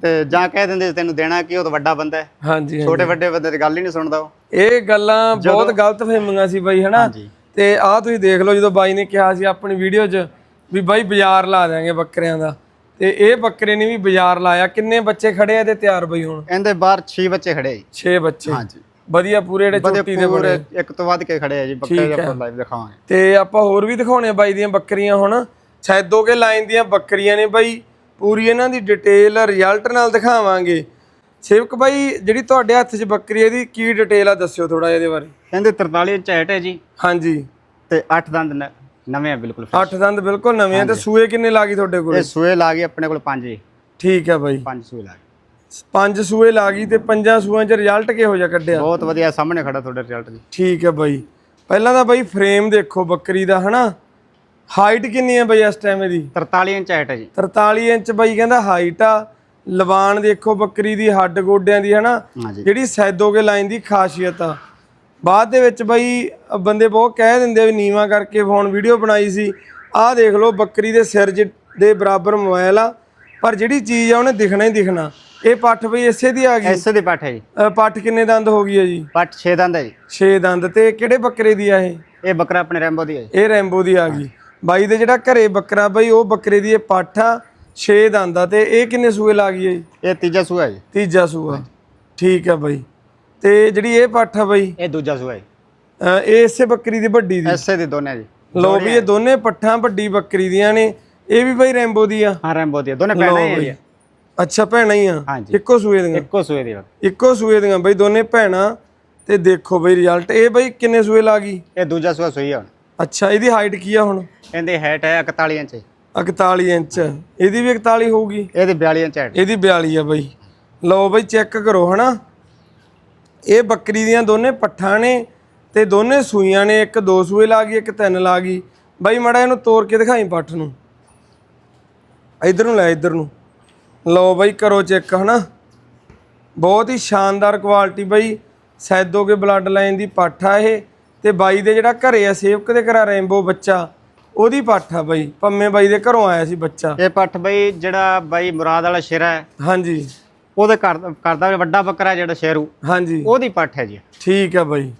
Speaker 1: ਤੇ ਜਾਂ ਕਹਿ ਦਿੰਦੇ ਸੀ ਤੈਨੂੰ ਦੇਣਾ ਕੀ ਉਹ ਤਾਂ ਵੱਡਾ ਬੰਦਾ ਹੈ।
Speaker 2: ਹਾਂਜੀ।
Speaker 1: ਛੋਟੇ ਵੱਡੇ ਬੰਦੇ ਦੀ ਗੱਲ ਹੀ ਨਹੀਂ ਸੁਣਦਾ ਉਹ।
Speaker 2: ਇਹ ਗੱਲਾਂ ਬਹੁਤ ਗਲਤ ਫਹਿਮੀਆਂ ਸੀ ਬਾਈ ਹਨਾ? ਤੇ ਆਹ ਤੁਸੀਂ ਦੇਖ ਲਓ ਜਦੋਂ ਬਾਈ ਨੇ ਕਿਹਾ ਸੀ ਆਪਣੀ ਵੀਡੀਓ 'ਚ ਵੀ ਬਾਈ ਬਾਜ਼ਾਰ ਲਾ ਦਿਆਂਗੇ ਬੱਕਰਿਆਂ ਦਾ। ਤੇ ਇਹ ਬੱਕਰੇ ਨੇ ਵੀ ਬਾਜ਼ਾਰ ਲਾਇਆ। ਕਿੰਨੇ ਬੱਚੇ ਖੜੇ ਆ ਤੇ ਤਿਆਰ ਬਈ ਹੁਣ?
Speaker 1: ਇਹਦੇ ਬਾਹਰ 6 ਬੱਚੇ ਖੜੇ ਆ ਜੀ।
Speaker 2: 6 ਬੱਚੇ।
Speaker 1: ਹਾਂਜੀ।
Speaker 2: ਵਧੀਆ ਪੂਰੇ ਜਿਹੜੇ
Speaker 1: ਬੜੇ
Speaker 2: ਚੋਟੀ ਦੇ
Speaker 1: ਪੂਰੇ ਇੱਕ ਤੋਂ ਵੱਧ ਕੇ ਖੜੇ ਆ ਜੀ ਬੱਕਰੇ ਆਪਾਂ ਲਾਈਵ ਦਿਖਾਵਾਂਗੇ।
Speaker 2: ਤੇ ਆਪਾਂ ਹੋਰ ਵੀ ਦਿਖਾਉਣੇ ਆ ਬਾਈ ਦੀਆਂ ਬੱਕਰੀਆਂ ਹੁਣ। ਸੈਦੋ ਕੇ ਲਾਈਨ ਦੀਆਂ ਬੱਕਰੀਆਂ ਨੇ ਬਾਈ। ਪੂਰੀ ਇਹਨਾਂ ਦੀ ਡਿਟੇਲ ਰਿਜ਼ਲਟ ਨਾਲ ਦਿਖਾਵਾਂਗੇ। ਸੇਵਕ ਬਾਈ ਜਿਹੜੀ ਤੁਹਾਡੇ ਹੱਥ 'ਚ ਬੱਕਰੀ ਇਹਦੀ ਕੀ ਡਿਟੇਲ ਆ ਦੱਸਿਓ ਥੋੜਾ ਇਹਦੇ ਬਾਰੇ।
Speaker 1: ਇਹਦੇ 43 ਇੰਚ ਹਾਈਟ ਹੈ ਜੀ।
Speaker 2: ਹਾਂਜੀ।
Speaker 1: ਤੇ 8 ਦੰਦ ਨ- ਨਵੇਂ ਆ ਬਿਲਕੁਲ
Speaker 2: ਅੱਠ ਦੰਦ ਬਿਲਕੁਲ ਨਵੇਂ ਆ ਤੇ ਸੂਏ ਕਿੰਨੇ ਲੱਗੀ ਤੁਹਾਡੇ ਕੋਲ?
Speaker 1: ਇਹ ਸੂਏ ਲਾ ਗਈ ਆਪਣੇ ਕੋਲ 5 ਜੀ।
Speaker 2: ਠੀਕ ਹੈ ਬਾਈ।
Speaker 1: 5 ਸੂਏ ਲਾ ਗਈ।
Speaker 2: ਪੰਜ ਸੂਏ ਲਾ ਗਈ ਤੇ ਪੰਜਾਂ ਸੂਆਂ 'ਚ ਰਿਜ਼ਲਟ ਕਿਹੋ ਜਿਹਾ ਕੱਢਿਆ?
Speaker 1: ਬਹੁਤ ਵਧੀਆ ਸਾਹਮਣੇ ਖੜਾ ਤੁਹਾਡੇ ਰਿਜ਼ਲਟ ਜੀ।
Speaker 2: ਠੀਕ ਹੈ ਬਾਈ। ਪਹਿਲਾਂ ਤਾਂ ਬਾਈ ਫਰੇਮ ਦੇਖੋ ਬੱਕਰੀ ਦਾ ਹਨਾ? ਹਾਈਟ ਕਿੰਨੀ ਹੈ ਬਾਈ ਇਸ ਟਾਈਮ ਇਹਦੀ?
Speaker 1: 43 ਇੰਚ ਹਾਈਟ ਹੈ ਜੀ।
Speaker 2: 43 ਇੰਚ ਬਾਈ ਕਹਿੰਦਾ ਹਾਈਟ ਆ। ਲਵਾਨ ਦੇਖੋ ਬੱਕਰੀ ਦੀ ਹੱਡ ਗੋਡਿਆਂ ਦੀ ਹਨਾ?
Speaker 1: ਹਾਂਜੀ।
Speaker 2: ਜਿਹੜੀ ਸੈਦੋਗੇ ਲਾਈਨ ਦੀ ਖਾਸੀਅਤ ਆ। ਬਾਅਦ ਦੇ ਵਿੱਚ ਬਾਈ ਬੰਦੇ ਬਹੁਤ ਕਹਿ ਦਿੰਦੇ ਵੀ ਨੀਵਾ ਕਰਕੇ ਹੁਣ ਵੀਡੀਓ ਬਣਾਈ ਸੀ। ਆਹ ਦੇਖ ਲਓ ਬੱਕਰੀ ਦੇ ਸਿਰ ਦੇ ਬਰਾਬਰ ਮੋਬਾਈਲ ਆ। ਪਰ ਜਿਹੜੀ ਚੀਜ਼ ਆ ਉਹਨੇ ਦਿਖਣਾ ਹੀ ਦਿਖਣਾ। ਇਹ ਪੱਠ ਬਈ ਇਸੇ ਦੀ ਆ ਗਈ।
Speaker 1: ਐਸੇ ਦੀ ਪੱਠ ਹੈ ਜੀ।
Speaker 2: ਪੱਠ ਕਿੰਨੇ ਦੰਦ ਹੋ ਗਈ ਹੈ ਜੀ?
Speaker 1: ਪੱਠ 6 ਦੰਦ ਹੈ ਜੀ।
Speaker 2: 6 ਦੰਦ ਤੇ ਕਿਹੜੇ ਬੱਕਰੇ ਦੀ ਆ ਇਹ?
Speaker 1: ਇਹ ਬੱਕਰਾ ਆਪਣੇ ਰੈਂਬੋ ਦੀ ਹੈ
Speaker 2: ਇਹ ਰੈਂਬੋ ਦੀ ਆ ਗਈ। ਬਾਈ ਦੇ ਜਿਹੜਾ ਘਰੇ ਬੱਕਰਾ ਬਈ ਉਹ ਬੱਕਰੇ ਦੀ ਇਹ ਪੱਠ ਆ 6 ਦੰਦ ਆ ਤੇ ਇਹ ਕਿੰਨੇ ਸੂਏ ਲਾ ਗਈ ਹੈ ਜੀ?
Speaker 1: ਇਹ ਤੀਜਾ ਸੂਆ ਹੈ ਜੀ।
Speaker 2: ਤੀਜਾ ਸੂਆ। ਠੀਕ ਆ ਬਾਈ। ਤੇ ਜਿਹੜੀ ਇਹ ਪੱਠ ਆ ਬਾਈ
Speaker 1: ਇਹ ਦੂਜਾ ਸੂਆ ਹੈ ਜੀ।
Speaker 2: ਇਹ ਇਸੇ ਬੱਕਰੀ ਦੀ ਵੱਡੀ ਦੀ।
Speaker 1: ਐਸੇ ਦੀ ਦੋਨੇ ਜੀ।
Speaker 2: ਲੋ ਵੀ ਇਹ ਦੋਨੇ ਪੱਠਾਂ ਵੱਡੀ ਬੱਕਰੀ ਦੀਆਂ ਨੇ। ਇਹ ਵੀ ਬਾਈ ਰੈਂਬੋ ਦੀ ਆ।
Speaker 1: ਹਾਂ ਰੈਂਬੋ ਦੀ ਹੈ, ਦੋਨੇ ਭੈਣਾਂ ਹੀ ਜੀ।
Speaker 2: ਅੱਛਾ ਭੈਣਾਂ ਹੀ ਆ।
Speaker 1: ਹਾਂਜੀ।
Speaker 2: ਇੱਕੋ ਸੂਏ ਦੀਆਂ।
Speaker 1: ਇੱਕੋ ਸੂਏ ਦੀ।
Speaker 2: ਇੱਕੋ ਸੂਏ ਦੀਆਂ ਬਾਈ ਦੋਨੇ ਭੈਣਾਂ। ਤੇ ਦੇਖੋ ਬਾਈ ਰਿਜ਼ਲਟ ਇਹ ਬਾਈ ਕਿੰਨੇ ਸੂਏ ਲਾ ਗਈ?
Speaker 1: ਇਹ ਦੂਜਾ ਸੂਆ ਸੂਈ ਹੁਣ।
Speaker 2: ਅੱਛਾ ਇਹਦੀ ਹਾਈਟ ਕੀ ਆ ਹੁਣ?
Speaker 1: ਇਹਦੀ ਹਾਈਟ ਹੈ 41 ਇੰਚ।
Speaker 2: 41 ਇੰਚ। ਇਹਦੀ ਵੀ 41 ਹੋਊਗੀ?
Speaker 1: ਇਹਦੀ 42 ਇੰਚ ਹਾਈਟ
Speaker 2: ਇਹਦੀ 42 ਆ ਬਾਈ। ਲਓ ਬਾਈ ਚੈੱਕ ਕਰੋ ਹਨਾ? ਇਹ ਬੱਕਰੀ ਦੀਆਂ ਦੋਨੇ ਪੱਠਾਂ ਨੇ ਤੇ ਦੋਨੇ ਸੂਈਆਂ ਨੇ ਇੱਕ ਦੋ ਸੂਏ ਲਾ ਗਈ ਇੱਕ ਤਿੰਨ ਲਾ ਗਈ। ਬਾਈ ਮੜਾ ਇਹਨੂੰ ਤੋੜ ਕੇ ਦਿਖਾਈ ਪੱਠ ਨੂੰ। ਇਧਰ ਨੂੰ ਲੈ ਇਧਰ ਨੂੰ। ਲਓ ਬਾਈ ਕਰੋ ਚੈੱਕ ਹਨਾ? ਬਹੁਤ ਹੀ ਸ਼ਾਨਦਾਰ ਕੁਆਲਿਟੀ ਬਾਈ। ਸੈਦੋਗੇ ਬਲੱਡ ਲਾਈਨ ਦੀ ਪੱਠ ਆ ਇਹ। ਤੇ ਬਾਈ ਦੇ ਜਿਹੜਾ ਘਰੇ ਆ ਸੇਵਕ ਦੇ ਘਰਾਂ ਰੈਂਬੋ ਬੱਚਾ ਉਹਦੀ ਪੱਠ ਆ ਬਾਈ। ਪੰਮੇ ਬਾਈ ਦੇ ਘਰੋਂ ਆਇਆ ਸੀ ਬੱਚਾ।
Speaker 1: ਇਹ ਪੱਠ ਬਈ ਜਿਹੜਾ ਬਾਈ ਮੁਰਾਦ ਵਾਲਾ ਸ਼ੇਰਾ ਹੈ।
Speaker 2: ਹਾਂਜੀ।
Speaker 1: ਉਹਦੇ ਘਰ ਘਰ ਦਾ ਵੱਡਾ ਬੱਕਰਾ ਜਿਹੜਾ ਸ਼ੇਰੂ।
Speaker 2: ਹਾਂਜੀ।
Speaker 1: ਉਹਦੀ ਪੱਠ ਹੈ ਜੀ।
Speaker 2: ਠੀਕ ਆ ਬਾਈ।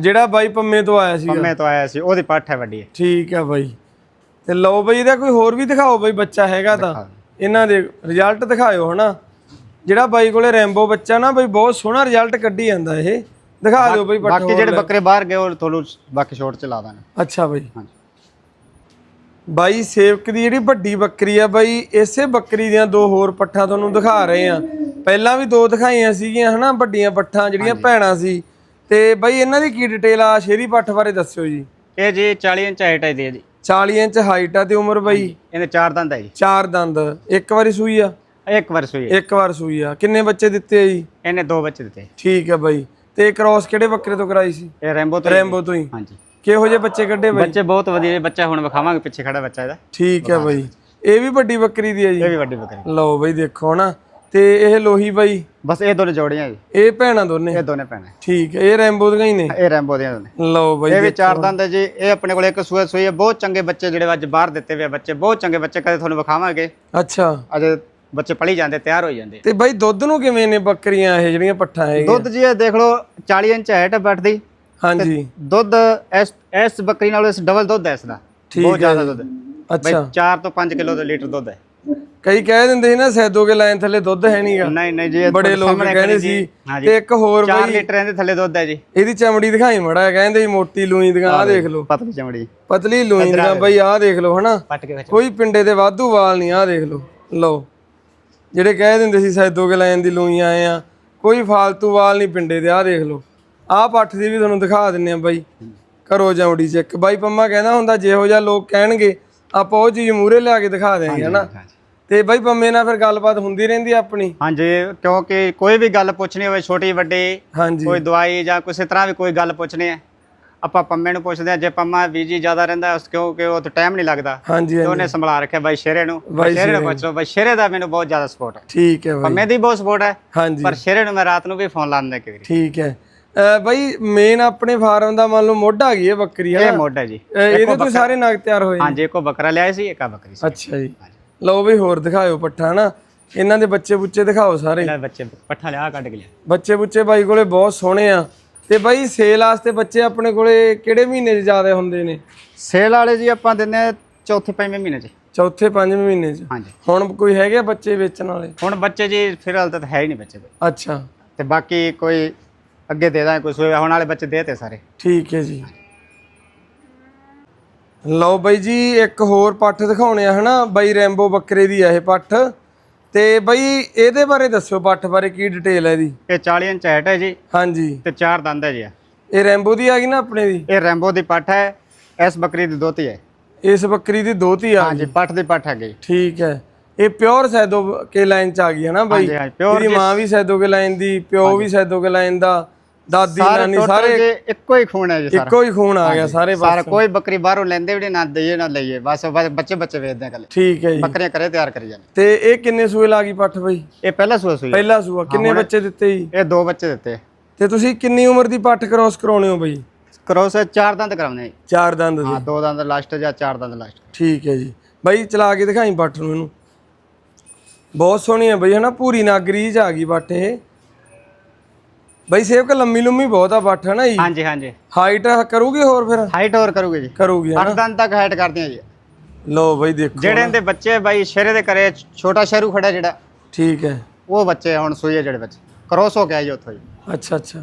Speaker 1: ਜਿਹੜੇ
Speaker 2: ਬਾਈ ਪੰਮੇ ਤੋਂ ਆਇਆ ਸੀਗਾ।
Speaker 1: ਪੰਮੇ ਤੋਂ ਆਇਆ ਸੀ ਉਹਦੀ ਪੱਠ ਹੈ ਵੱਡੀ
Speaker 2: ਠੀਕ ਆ ਬਾਈ। ਤੇ ਲਓ ਬਾਈ ਇਹਦਾ ਕੋਈ ਹੋਰ ਵੀ ਦਿਖਾਓ ਬਾਈ ਬੱਚਾ ਹੈਗਾ ਤਾਂ। ਇਹਨਾਂ ਦੇ ਰਿਜ਼ਲਟ ਦਿਖਾਇਓ ਹਨਾ। ਜਿਹੜਾ ਬਾਈ ਕੋਲੇ ਰੈਂਬੋ ਬੱਚਾ ਨਾ ਬਾਈ ਬਹੁਤ ਸੋਹਣਾ ਰਿਜ਼ਲਟ ਕੱਢੀ ਜਾਂਦਾ ਇਹ। ਦਿਖਾ ਦਿਓ ਬਾਈ
Speaker 1: ਬਾਕੀ ਜਿਹੜੇ ਬੱਕਰੇ ਬਾਹਰ ਗਏ ਉਹ ਤੁਹਾਨੂੰ ਬਾਕੀ ਸ਼ੋਰਟ ਚ ਲਾ ਦਾਂਗੇ।
Speaker 2: ਅੱਛਾ ਬਾਈ।
Speaker 1: ਹਾਂਜੀ।
Speaker 2: ਬਾਈ ਸੇਵਕ ਦੀ ਜਿਹੜੀ ਵੱਡੀ ਬੱਕਰੀ ਆ ਬਾਈ ਇਸੇ ਬੱਕਰੀ ਦੀਆਂ ਦੋ ਹੋਰ ਪੱਠਾਂ ਤੁਹਾਨੂੰ ਦਿਖਾ ਰਹੇ ਆ। ਪਹਿਲਾਂ ਵੀ ਦੋ ਦਿਖਾਈਆਂ ਸੀਗੀਆਂ ਹਨਾ ਵੱਡੀਆਂ ਪੱਠਾਂ ਜਿਹੜੀਆਂ ਭੈਣਾਂ ਸੀ। ਤੇ ਬਾਈ ਇਹਨਾਂ ਦੀ ਕੀ ਡਿਟੇਲ ਆ? ਸ਼ੇਰੀ ਪੱਠ ਬਾਰੇ ਦੱਸਿਓ ਜੀ।
Speaker 1: ਇਹ ਜੀ 40 ਇੰਚ ਹਾਈਟ ਹੈ ਦੀ ਜੀ।
Speaker 2: 40 ਇੰਚ ਹਾਈਟ ਆ ਤੇ ਉਮਰ ਬਾਈ?
Speaker 1: ਇਹਦੇ ਚਾਰ ਦੰਦ ਹੈ ਜੀ।
Speaker 2: ਚਾਰ ਦੰਦ। ਇੱਕ ਵਾਰੀ ਸੂਈ ਆ?
Speaker 1: ਇੱਕ ਵਾਰ ਸੂਈ।
Speaker 2: ਇੱਕ ਵਾਰ ਸੂਈ ਆ। ਕਿੰਨੇ ਬੱਚੇ ਦਿੱਤੇ ਆ ਜੀ?
Speaker 1: ਇਹਨੇ ਦੋ ਬੱਚੇ ਦਿੱਤੇ।
Speaker 2: ਠੀਕ ਆ ਬਾਈ। ਤੇ ਕ੍ਰਾਸ ਕਿਹੜੇ ਬੱਕਰੇ ਤੋਂ ਕਰਾਈ ਸੀ?
Speaker 1: ਇਹ ਰੈਂਬੋ ਤੋਂ
Speaker 2: ਰੈਂਬੋ ਤੋਂ ਹੀ।
Speaker 1: ਹਾਂਜੀ।
Speaker 2: ਕਿਹੋ ਜਿਹੇ ਬੱਚੇ ਕੱਢੇ ਬਾਈ?
Speaker 1: ਬੱਚੇ ਬਹੁਤ ਵਧੀਆ ਬੱਚਾ ਹੁਣ ਵਿਖਾਵਾਂਗੇ ਪਿੱਛੇ ਖੜਾ ਬੱਚਾ ਇਹਦਾ।
Speaker 2: ਠੀਕ ਹੈ ਬਾਈ। ਇਹ ਵੀ ਵੱਡੀ ਬੱਕਰੀ ਦੀ ਹੈ ਜੀ।
Speaker 1: ਇਹ ਵੀ ਵੱਡੀ ਬੱਕਰੀ।
Speaker 2: ਲਓ ਬਾਈ ਦੇਖੋ ਨਾ ਤੇ ਇਹ ਲੋਹੀ ਬਾਈ?
Speaker 1: ਬਸ ਇਹ ਦੋਨੇ ਜੋੜੀਆਂ ਜੀ।
Speaker 2: ਇਹ ਭੈਣਾਂ ਦੋਨੇ?
Speaker 1: ਇਹ ਦੋਨੇ ਭੈਣਾਂ।
Speaker 2: ਠੀਕ ਹੈ ਇਹ ਰੈਂਬੋ ਦੀਆਂ ਹੀ ਨੇ?
Speaker 1: ਇਹ ਰੈਂਬੋ ਦੀਆਂ ਦੋਨੇ।
Speaker 2: ਲਓ ਬਾਈ
Speaker 1: ਇਹ ਵੀ ਚਾਰ ਦੰਦ ਜੀ। ਇਹ ਆਪਣੇ ਕੋਲ ਇੱਕ ਸੂਏ ਹੈ। ਬਹੁਤ ਚੰਗੇ ਬੱਚੇ ਜਿਹੜੇ ਅੱਜ ਬਾਹਰ ਦਿੱਤੇ ਹੋਏ ਬੱਚੇ। ਬਹੁਤ ਚੰਗੇ ਬੱਚੇ ਕਦੇ ਤੁਹਾਨੂੰ ਵਿਖਾਵਾਂਗੇ।
Speaker 2: ਅੱਛਾ।
Speaker 1: ਅਜੇ ਬੱਚੇ ਪਲੀ ਜਾਂਦੇ ਤਿਆਰ ਹੋ ਜਾਂਦੇ।
Speaker 2: ਤੇ ਬਾਈ ਦੁੱਧ ਨੂੰ ਕਿਵੇਂ ਨੇ ਬੱਕਰੀਆਂ ਇਹ ਜਿਹੜੀਆਂ ਪੱਠਾਂ ਹੈਗੀਆਂ?
Speaker 1: ਦੁੱਧ ਜੀ ਇਹ ਦੇਖ ਲਓ 40 ਇੰਚ ਹਾਈਟ ਹੈ ਬੱਟ ਦੀ।
Speaker 2: ਹਾਂਜੀ।
Speaker 1: ਦੁੱਧ ਇਸ ਇਸ ਬੱਕਰੀ ਨਾਲੋਂ ਇਸ ਡਬਲ ਦੁੱਧ ਹੈ ਇਸ ਦਾ। ਬਹੁਤ ਜ਼ਿਆਦਾ ਦੁੱਧ ਬਈ
Speaker 2: ਅੱਛਾ।
Speaker 1: 4 ਤੋਂ 5 ਕਿਲੋ ਦਾ ਲੀਟਰ ਦੁੱਧ ਹੈ।
Speaker 2: ਕਈ ਕਹਿ ਦਿੰਦੇ ਸੀ ਨਾ ਸੈਦੋ ਕੇ ਲਾਈਨ ਥੱਲੇ ਦੁੱਧ ਹੈ ਨਹੀਂਗਾ
Speaker 1: ਨਹੀਂ ਨਹੀਂ ਜੀ
Speaker 2: ਬੜੇ ਲੋਕ ਕਹਿੰਦੇ। ਸੀ ਤੇ ਇੱਕ ਹੋਰ
Speaker 1: 4
Speaker 2: ਬਾਈ
Speaker 1: ਲੀਟਰ ਇਹਦੇ ਥੱਲੇ ਦੁੱਧ ਹੈ ਜੀ।
Speaker 2: ਇਹਦੀ ਚਮੜੀ ਦਿਖਾਈ ਮੜਾ ਕਹਿੰਦੇ ਸੀ ਮੋਟੀ ਲੂਈ ਦੀਆਂ ਆਹ ਦੇਖ ਲਓ।
Speaker 1: ਪਤਲੀ ਚਮੜੀ।
Speaker 2: ਪਤਲੀ ਲੂਈ ਦੀਆਂ ਬਾਈ ਆਹ ਦੇਖ ਲਓ ਹਨਾ? ਕੋਈ ਪਿੰਡੇ ਦੇ ਵਾਧੂ ਵਾਲ ਨਹੀਂ ਆਹ ਦੇਖ ਲਓ। ਲਓ। ਜਿਹੜੇ ਕਹਿ ਦਿੰਦੇ ਸੀ ਸੈਦੋ ਕੇ ਲਾਈਨ ਦੀ ਲੂਈਆਂ ਆਏ ਆ ਕੋਈ ਫਾਲਤੂ ਵਾਲ ਨਹੀਂ ਪਿੰਡੇ ਦੇ ਆਹ ਦੇਖ ਲਓ। ਆਹ ਪੱਠ ਦੀ ਵੀ ਤੁਹਾਨੂੰ ਦਿਖਾ ਦਿੰਨੇ ਆ ਬਾਈ। ਕਰੋ ਜਮੜੀ ਚੈੱਕ ਬਾਈ ਪੰਮਾ ਕਹਿੰਦਾ ਹੁੰਦਾ ਜਿਹੋ ਜਿਹਾ ਲੋਕ ਕਹਿਣਗੇ ਆਪਾਂ ਉਹ ਚੀਜ਼ ਮੂਰੇ ਲਿਆ ਕੇ ਦਿਖਾ ਦੇਾਂਗੇ ਹਨਾ। ਤੇ ਬਾਈ ਪੰਮੇ ਨਾਲ ਫਿਰ ਗੱਲਬਾਤ ਹੁੰਦੀ ਰਹਿੰਦੀ ਆ ਆਪਣੀ?
Speaker 1: ਹਾਂਜੀ ਕਿਉਂਕਿ ਕੋਈ ਵੀ ਗੱਲ ਪੁੱਛਣੀ ਹੋਵੇ ਛੋਟੀ ਵੱਡੀ ਕੋਈ ਦਵਾਈ ਜਾਂ ਕਿਸੇ ਤਰ੍ਹਾਂ ਵੀ ਕੋਈ ਗੱਲ ਪੁੱਛਣੀ ਹੈ ਆਪਾਂ ਪੰਮੇ ਨੂੰ ਪੁੱਛਦੇ ਆ ਜੇ ਪੰਮਾ ਬੀਜੀ ਜ਼ਿਆਦਾ ਰਹਿੰਦਾ ਉਸ ਕਿਉਂਕਿ ਉਹ ਤਾਂ ਟਾਈਮ ਨਹੀਂ ਲੱਗਦਾ।
Speaker 2: ਹਾਂਜੀ
Speaker 1: ਉਹਨੇ ਸੰਭਾਲ ਰੱਖਿਆ ਬਾਈ ਸ਼ੇਰੇ ਨੂੰ। ਸ਼ੇਰੇ ਨੂੰ ਪੁੱਛ ਲਓ ਬਾਈ ਸ਼ੇਰੇ ਦਾ ਮੈਨੂੰ ਬਹੁਤ ਜ਼ਿਆਦਾ ਸਪੋਰਟ ਹੈ।
Speaker 2: ਠੀਕ ਹੈ ਬਾਈ।
Speaker 1: ਪੰਮੇ ਦੀ ਬਹੁਤ ਸਪੋਰਟ ਹੈ
Speaker 2: ਹਾਂਜੀ।
Speaker 1: ਪਰ ਸ਼ੇਰੇ ਨੂੰ ਮੈਂ ਰਾਤ ਨੂੰ ਵੀ ਫੋਨ ਲਾਉਂਦਾ ਕਿ
Speaker 2: ਠੀਕ ਹੈ। ਬਾਈ ਮੇਨ ਆਪਣੇ ਫਾਰਮ ਦਾ ਮੰਨ ਲਓ ਮੋਢਾ ਗਈ ਹੈ ਬੱਕਰੀ
Speaker 1: ਇਹ
Speaker 2: ਹੈ
Speaker 1: ਮੋਢ ਹੈ ਜੀ
Speaker 2: ਇਹਦੇ ਤੋਂ ਸਾਰੇ ਨਗ ਤਿਆਰ ਹੋਏ?
Speaker 1: ਹਾਂਜੀ ਇੱਕੋ ਬੱਕਰਾ ਲਿਆਏ ਸੀ ਇੱਕ ਬੱਕਰੀ ਸੀ।
Speaker 2: ਅੱਛਾ ਜੀ। ਲਓ ਬਈ ਹੋਰ ਦਿਖਾਓ ਪੱਠਾ ਨਾ ਇਹਨਾਂ ਦੇ ਬੱਚੇ ਬੁੱਚੇ ਦਿਖਾਓ ਸਾਰੇ।
Speaker 1: ਇਹਨਾਂ ਬੱਚੇ ਪੱਠਾ ਲਿਆ ਕੱਢ ਕੇ ਲਿਆ।
Speaker 2: ਬੱਚੇ ਬੁੱਚੇ ਬਾਈ ਕੋਲੇ ਬਹੁਤ ਸੋਹਣੇ ਆ। ਤੇ ਬਾਈ ਸੇਲ ਵਾਸਤੇ ਬੱਚੇ ਆਪਣੇ ਕੋਲੇ ਕਿਹੜੇ ਮਹੀਨੇ 'ਚ ਜ਼ਿਆਦਾ ਹੁੰਦੇ ਨੇ?
Speaker 1: ਸੇਲ ਵਾਲੇ ਜੀ ਆਪਾਂ ਆ ਚੌਥੇ ਪੰਜਵੇਂ ਮਹੀਨੇ 'ਚ।
Speaker 2: ਚੌਥੇ ਪੰਜਵੇਂ ਮਹੀਨੇ 'ਚ।
Speaker 1: ਹਾਂਜੀ।
Speaker 2: ਹੁਣ ਕੋਈ ਹੈਗੇ ਬੱਚੇ ਵੇਚਣ ਵਾਲੇ?
Speaker 1: ਹੁਣ ਬੱਚੇ ਜੀ ਫਿਲਹਾਲ ਤਾਂ ਹੈ ਹੀ ਨਹੀਂ ਬੱਚੇ।
Speaker 2: ਅੱਛਾ।
Speaker 1: ਤੇ ਬਾਕੀ ਕੋਈ ਅੱਗੇ ਦੇ ਦਾਂ ਕੋਈ ਸੋਏ ਹੁਣ ਵਾਲੇ ਬੱਚੇ ਦੇਤੇ ਸਾਰੇ।
Speaker 2: ਠੀਕ ਹੈ ਜੀ। ਲਓ ਬਾਈ ਜੀ ਇੱਕ ਹੋਰ ਪੱਠ ਦਿਖਾਉਣੇ ਆ ਹਨਾ? ਬਾਈ ਰੈਂਬੋ ਬੱਕਰੇ ਦੀ ਆ ਇਹ ਪੱਠ। ਤੇ ਬਾਈ ਇਹਦੇ ਬਾਰੇ ਦੱਸਿਓ ਪੱਠ ਬਾਰੇ ਕੀ ਡਿਟੇਲ ਹੈ ਇਹਦੀ?
Speaker 1: ਇਹ 40 ਇੰਚ ਹਾਈਟ ਹੈ ਜੀ
Speaker 2: ਹਾਂਜੀ।
Speaker 1: ਤੇ ਚਾਰ ਦੰਦ ਹੈ ਜੀ
Speaker 2: ਇਹ ਰੈਂਬੋ ਦੀ ਆ ਗਈ ਨਾ ਆਪਣੇ ਦੀ?
Speaker 1: ਇਹ ਰੈਂਬੋ ਦੀ ਪੱਠ ਹੈ ਇਸ ਬੱਕਰੀ ਦੀ ਦੋਤੀ ਹੈ।
Speaker 2: ਇਸ ਬੱਕਰੀ ਦੀ ਦੋਤੀ ਆ
Speaker 1: ਹਾਂਜੀ ਪੱਠ ਦੀ ਪੱਠ ਹੈਗੀ।
Speaker 2: ਠੀਕ ਹੈ। ਇਹ ਪਿਓਰ ਸੈਦੋ ਕੇ ਲਾਈਨ ਚ ਆ ਗਈ ਹੈ ਨਾ ਬਾਈ?
Speaker 1: ਹਾਂਜੀ, ਹਾਂਜੀ, pure
Speaker 2: ਇਹਦੀ ਮਾਂ ਵੀ ਸੈਦੋ ਕੇ ਲਾਈਨ ਦੀ ਪਿਓ ਵੀ ਸੈਦੋ ਕੇ ਲਾਈਨ ਦਾ ਦਾਦੀ
Speaker 1: ਸਾਰੇ
Speaker 2: ਨਾਨੀ ਸਾਰੇ
Speaker 1: ਇੱਕੋ ਹੀ ਖੂਨ ਹੈ ਜੀ ਸਾਰਾ।
Speaker 2: ਇੱਕੋ ਹੀ ਖੂਨ ਆ ਗਿਆ ਸਾਰੇ
Speaker 1: ਸਾਰਾ
Speaker 2: ਪਾਸੇ।
Speaker 1: ਕੋਈ ਬੱਕਰੀ ਬਾਹਰੋਂ ਲੈਂਦੇ ਵੀ ਨਾ ਦਈਏ ਨਾ ਲਈਏ। ਬਸ ਬੱਚੇ ਬੱਚੇ ਵੇਚਦੇ ਆ ਕੱਲੇ
Speaker 2: ਠੀਕ ਹੈ ਜੀ।
Speaker 1: ਬੱਕਰੀਆਂ ਕਰੇ ਤਿਆਰ ਕਰੀ ਜਾਂਦੇ।
Speaker 2: ਤੇ ਇਹ ਕਿੰਨੇ ਸੂਏ ਲਾ ਗਈ ਪੱਠ ਬਾਈ?
Speaker 1: ਇਹ ਪਹਿਲਾ ਸੂਆ ਸੂਈ।
Speaker 2: ਪਹਿਲਾ ਸੂਆ। ਕਿੰਨੇ ਬੱਚੇ ਦਿੱਤੇ ਜੀ?
Speaker 1: ਇਹ ਦੋ ਬੱਚੇ ਦਿੱਤੇ।
Speaker 2: ਤੇ ਤੁਸੀਂ ਕਿੰਨੀ ਉਮਰ ਦੀ ਪੱਠ ਕ੍ਰੋਸ ਕਰਾਉਣੇ ਹੋ ਬਾਈ?
Speaker 1: ਕਰੋਸ ਚਾਰ ਦੰਦ ਕਰਾਉਣੇ ਜੀ।
Speaker 2: ਚਾਰ ਦੰਦ
Speaker 1: ਹਾਂ ਦੋ ਦੰਦ ਲਾਸਟ ਜਾਂ ਚਾਰ ਦੰਦ ਲਾਸਟ
Speaker 2: ਠੀਕ ਹੈ ਜੀ। ਬਾਈ ਚਲਾ ਕੇ ਦਿਖਾਈ ਪੱਠ ਨੂੰ ਇਹਨੂੰ। ਬਹੁਤ ਸੋਹਣੀ ਹੈ ਬਾਈ ਹਨਾ? ਪੂਰੀ ਨਾਗਰੀ ਚ ਆ ਗਈ ਪੱਠ ਇਹ। ਬਾਈ ਸੇਵਕ ਲੰਮੀ ਲੰਮੀ ਬਹੁਤ ਆ ਪੱਠ ਹਨਾ ਜੀ?
Speaker 1: ਹਾਂਜੀ ਹਾਂਜੀ।
Speaker 2: ਹਾਈਟ ਕਰੂਗੀ ਹੋਰ ਫਿਰ?
Speaker 1: ਹਾਈਟ ਹੋਰ ਕਰੂਗੇ ਜੀ।
Speaker 2: ਕਰੂਗੀ
Speaker 1: ਅੱਠ ਦੰਦ ਤੱਕ ਹਾਈਟ ਕਰਦੀਆਂ ਜੀ।
Speaker 2: ਲੋ ਬਾਈ ਦੇਖੋ
Speaker 1: ਜਿਹੜੇ ਇਹਦੇ ਬੱਚੇ ਬਾਈ ਸ਼ੇਰੇ ਦੇ ਘਰੇ ਛੋਟਾ ਸ਼ੇਰੂ ਖੜਾ ਜਿਹੜਾ
Speaker 2: ਠੀਕ ਹੈ।
Speaker 1: ਉਹ ਬੱਚੇ ਹੁਣ ਸੂਈ ਹੈ ਜਿਹੜੇ ਬੱਚੇ। ਕ੍ਰੋਸ ਹੋ ਗਿਆ ਜੀ ਉੱਥੋਂ ਜੀ।
Speaker 2: ਅੱਛਾ ਅੱਛਾ।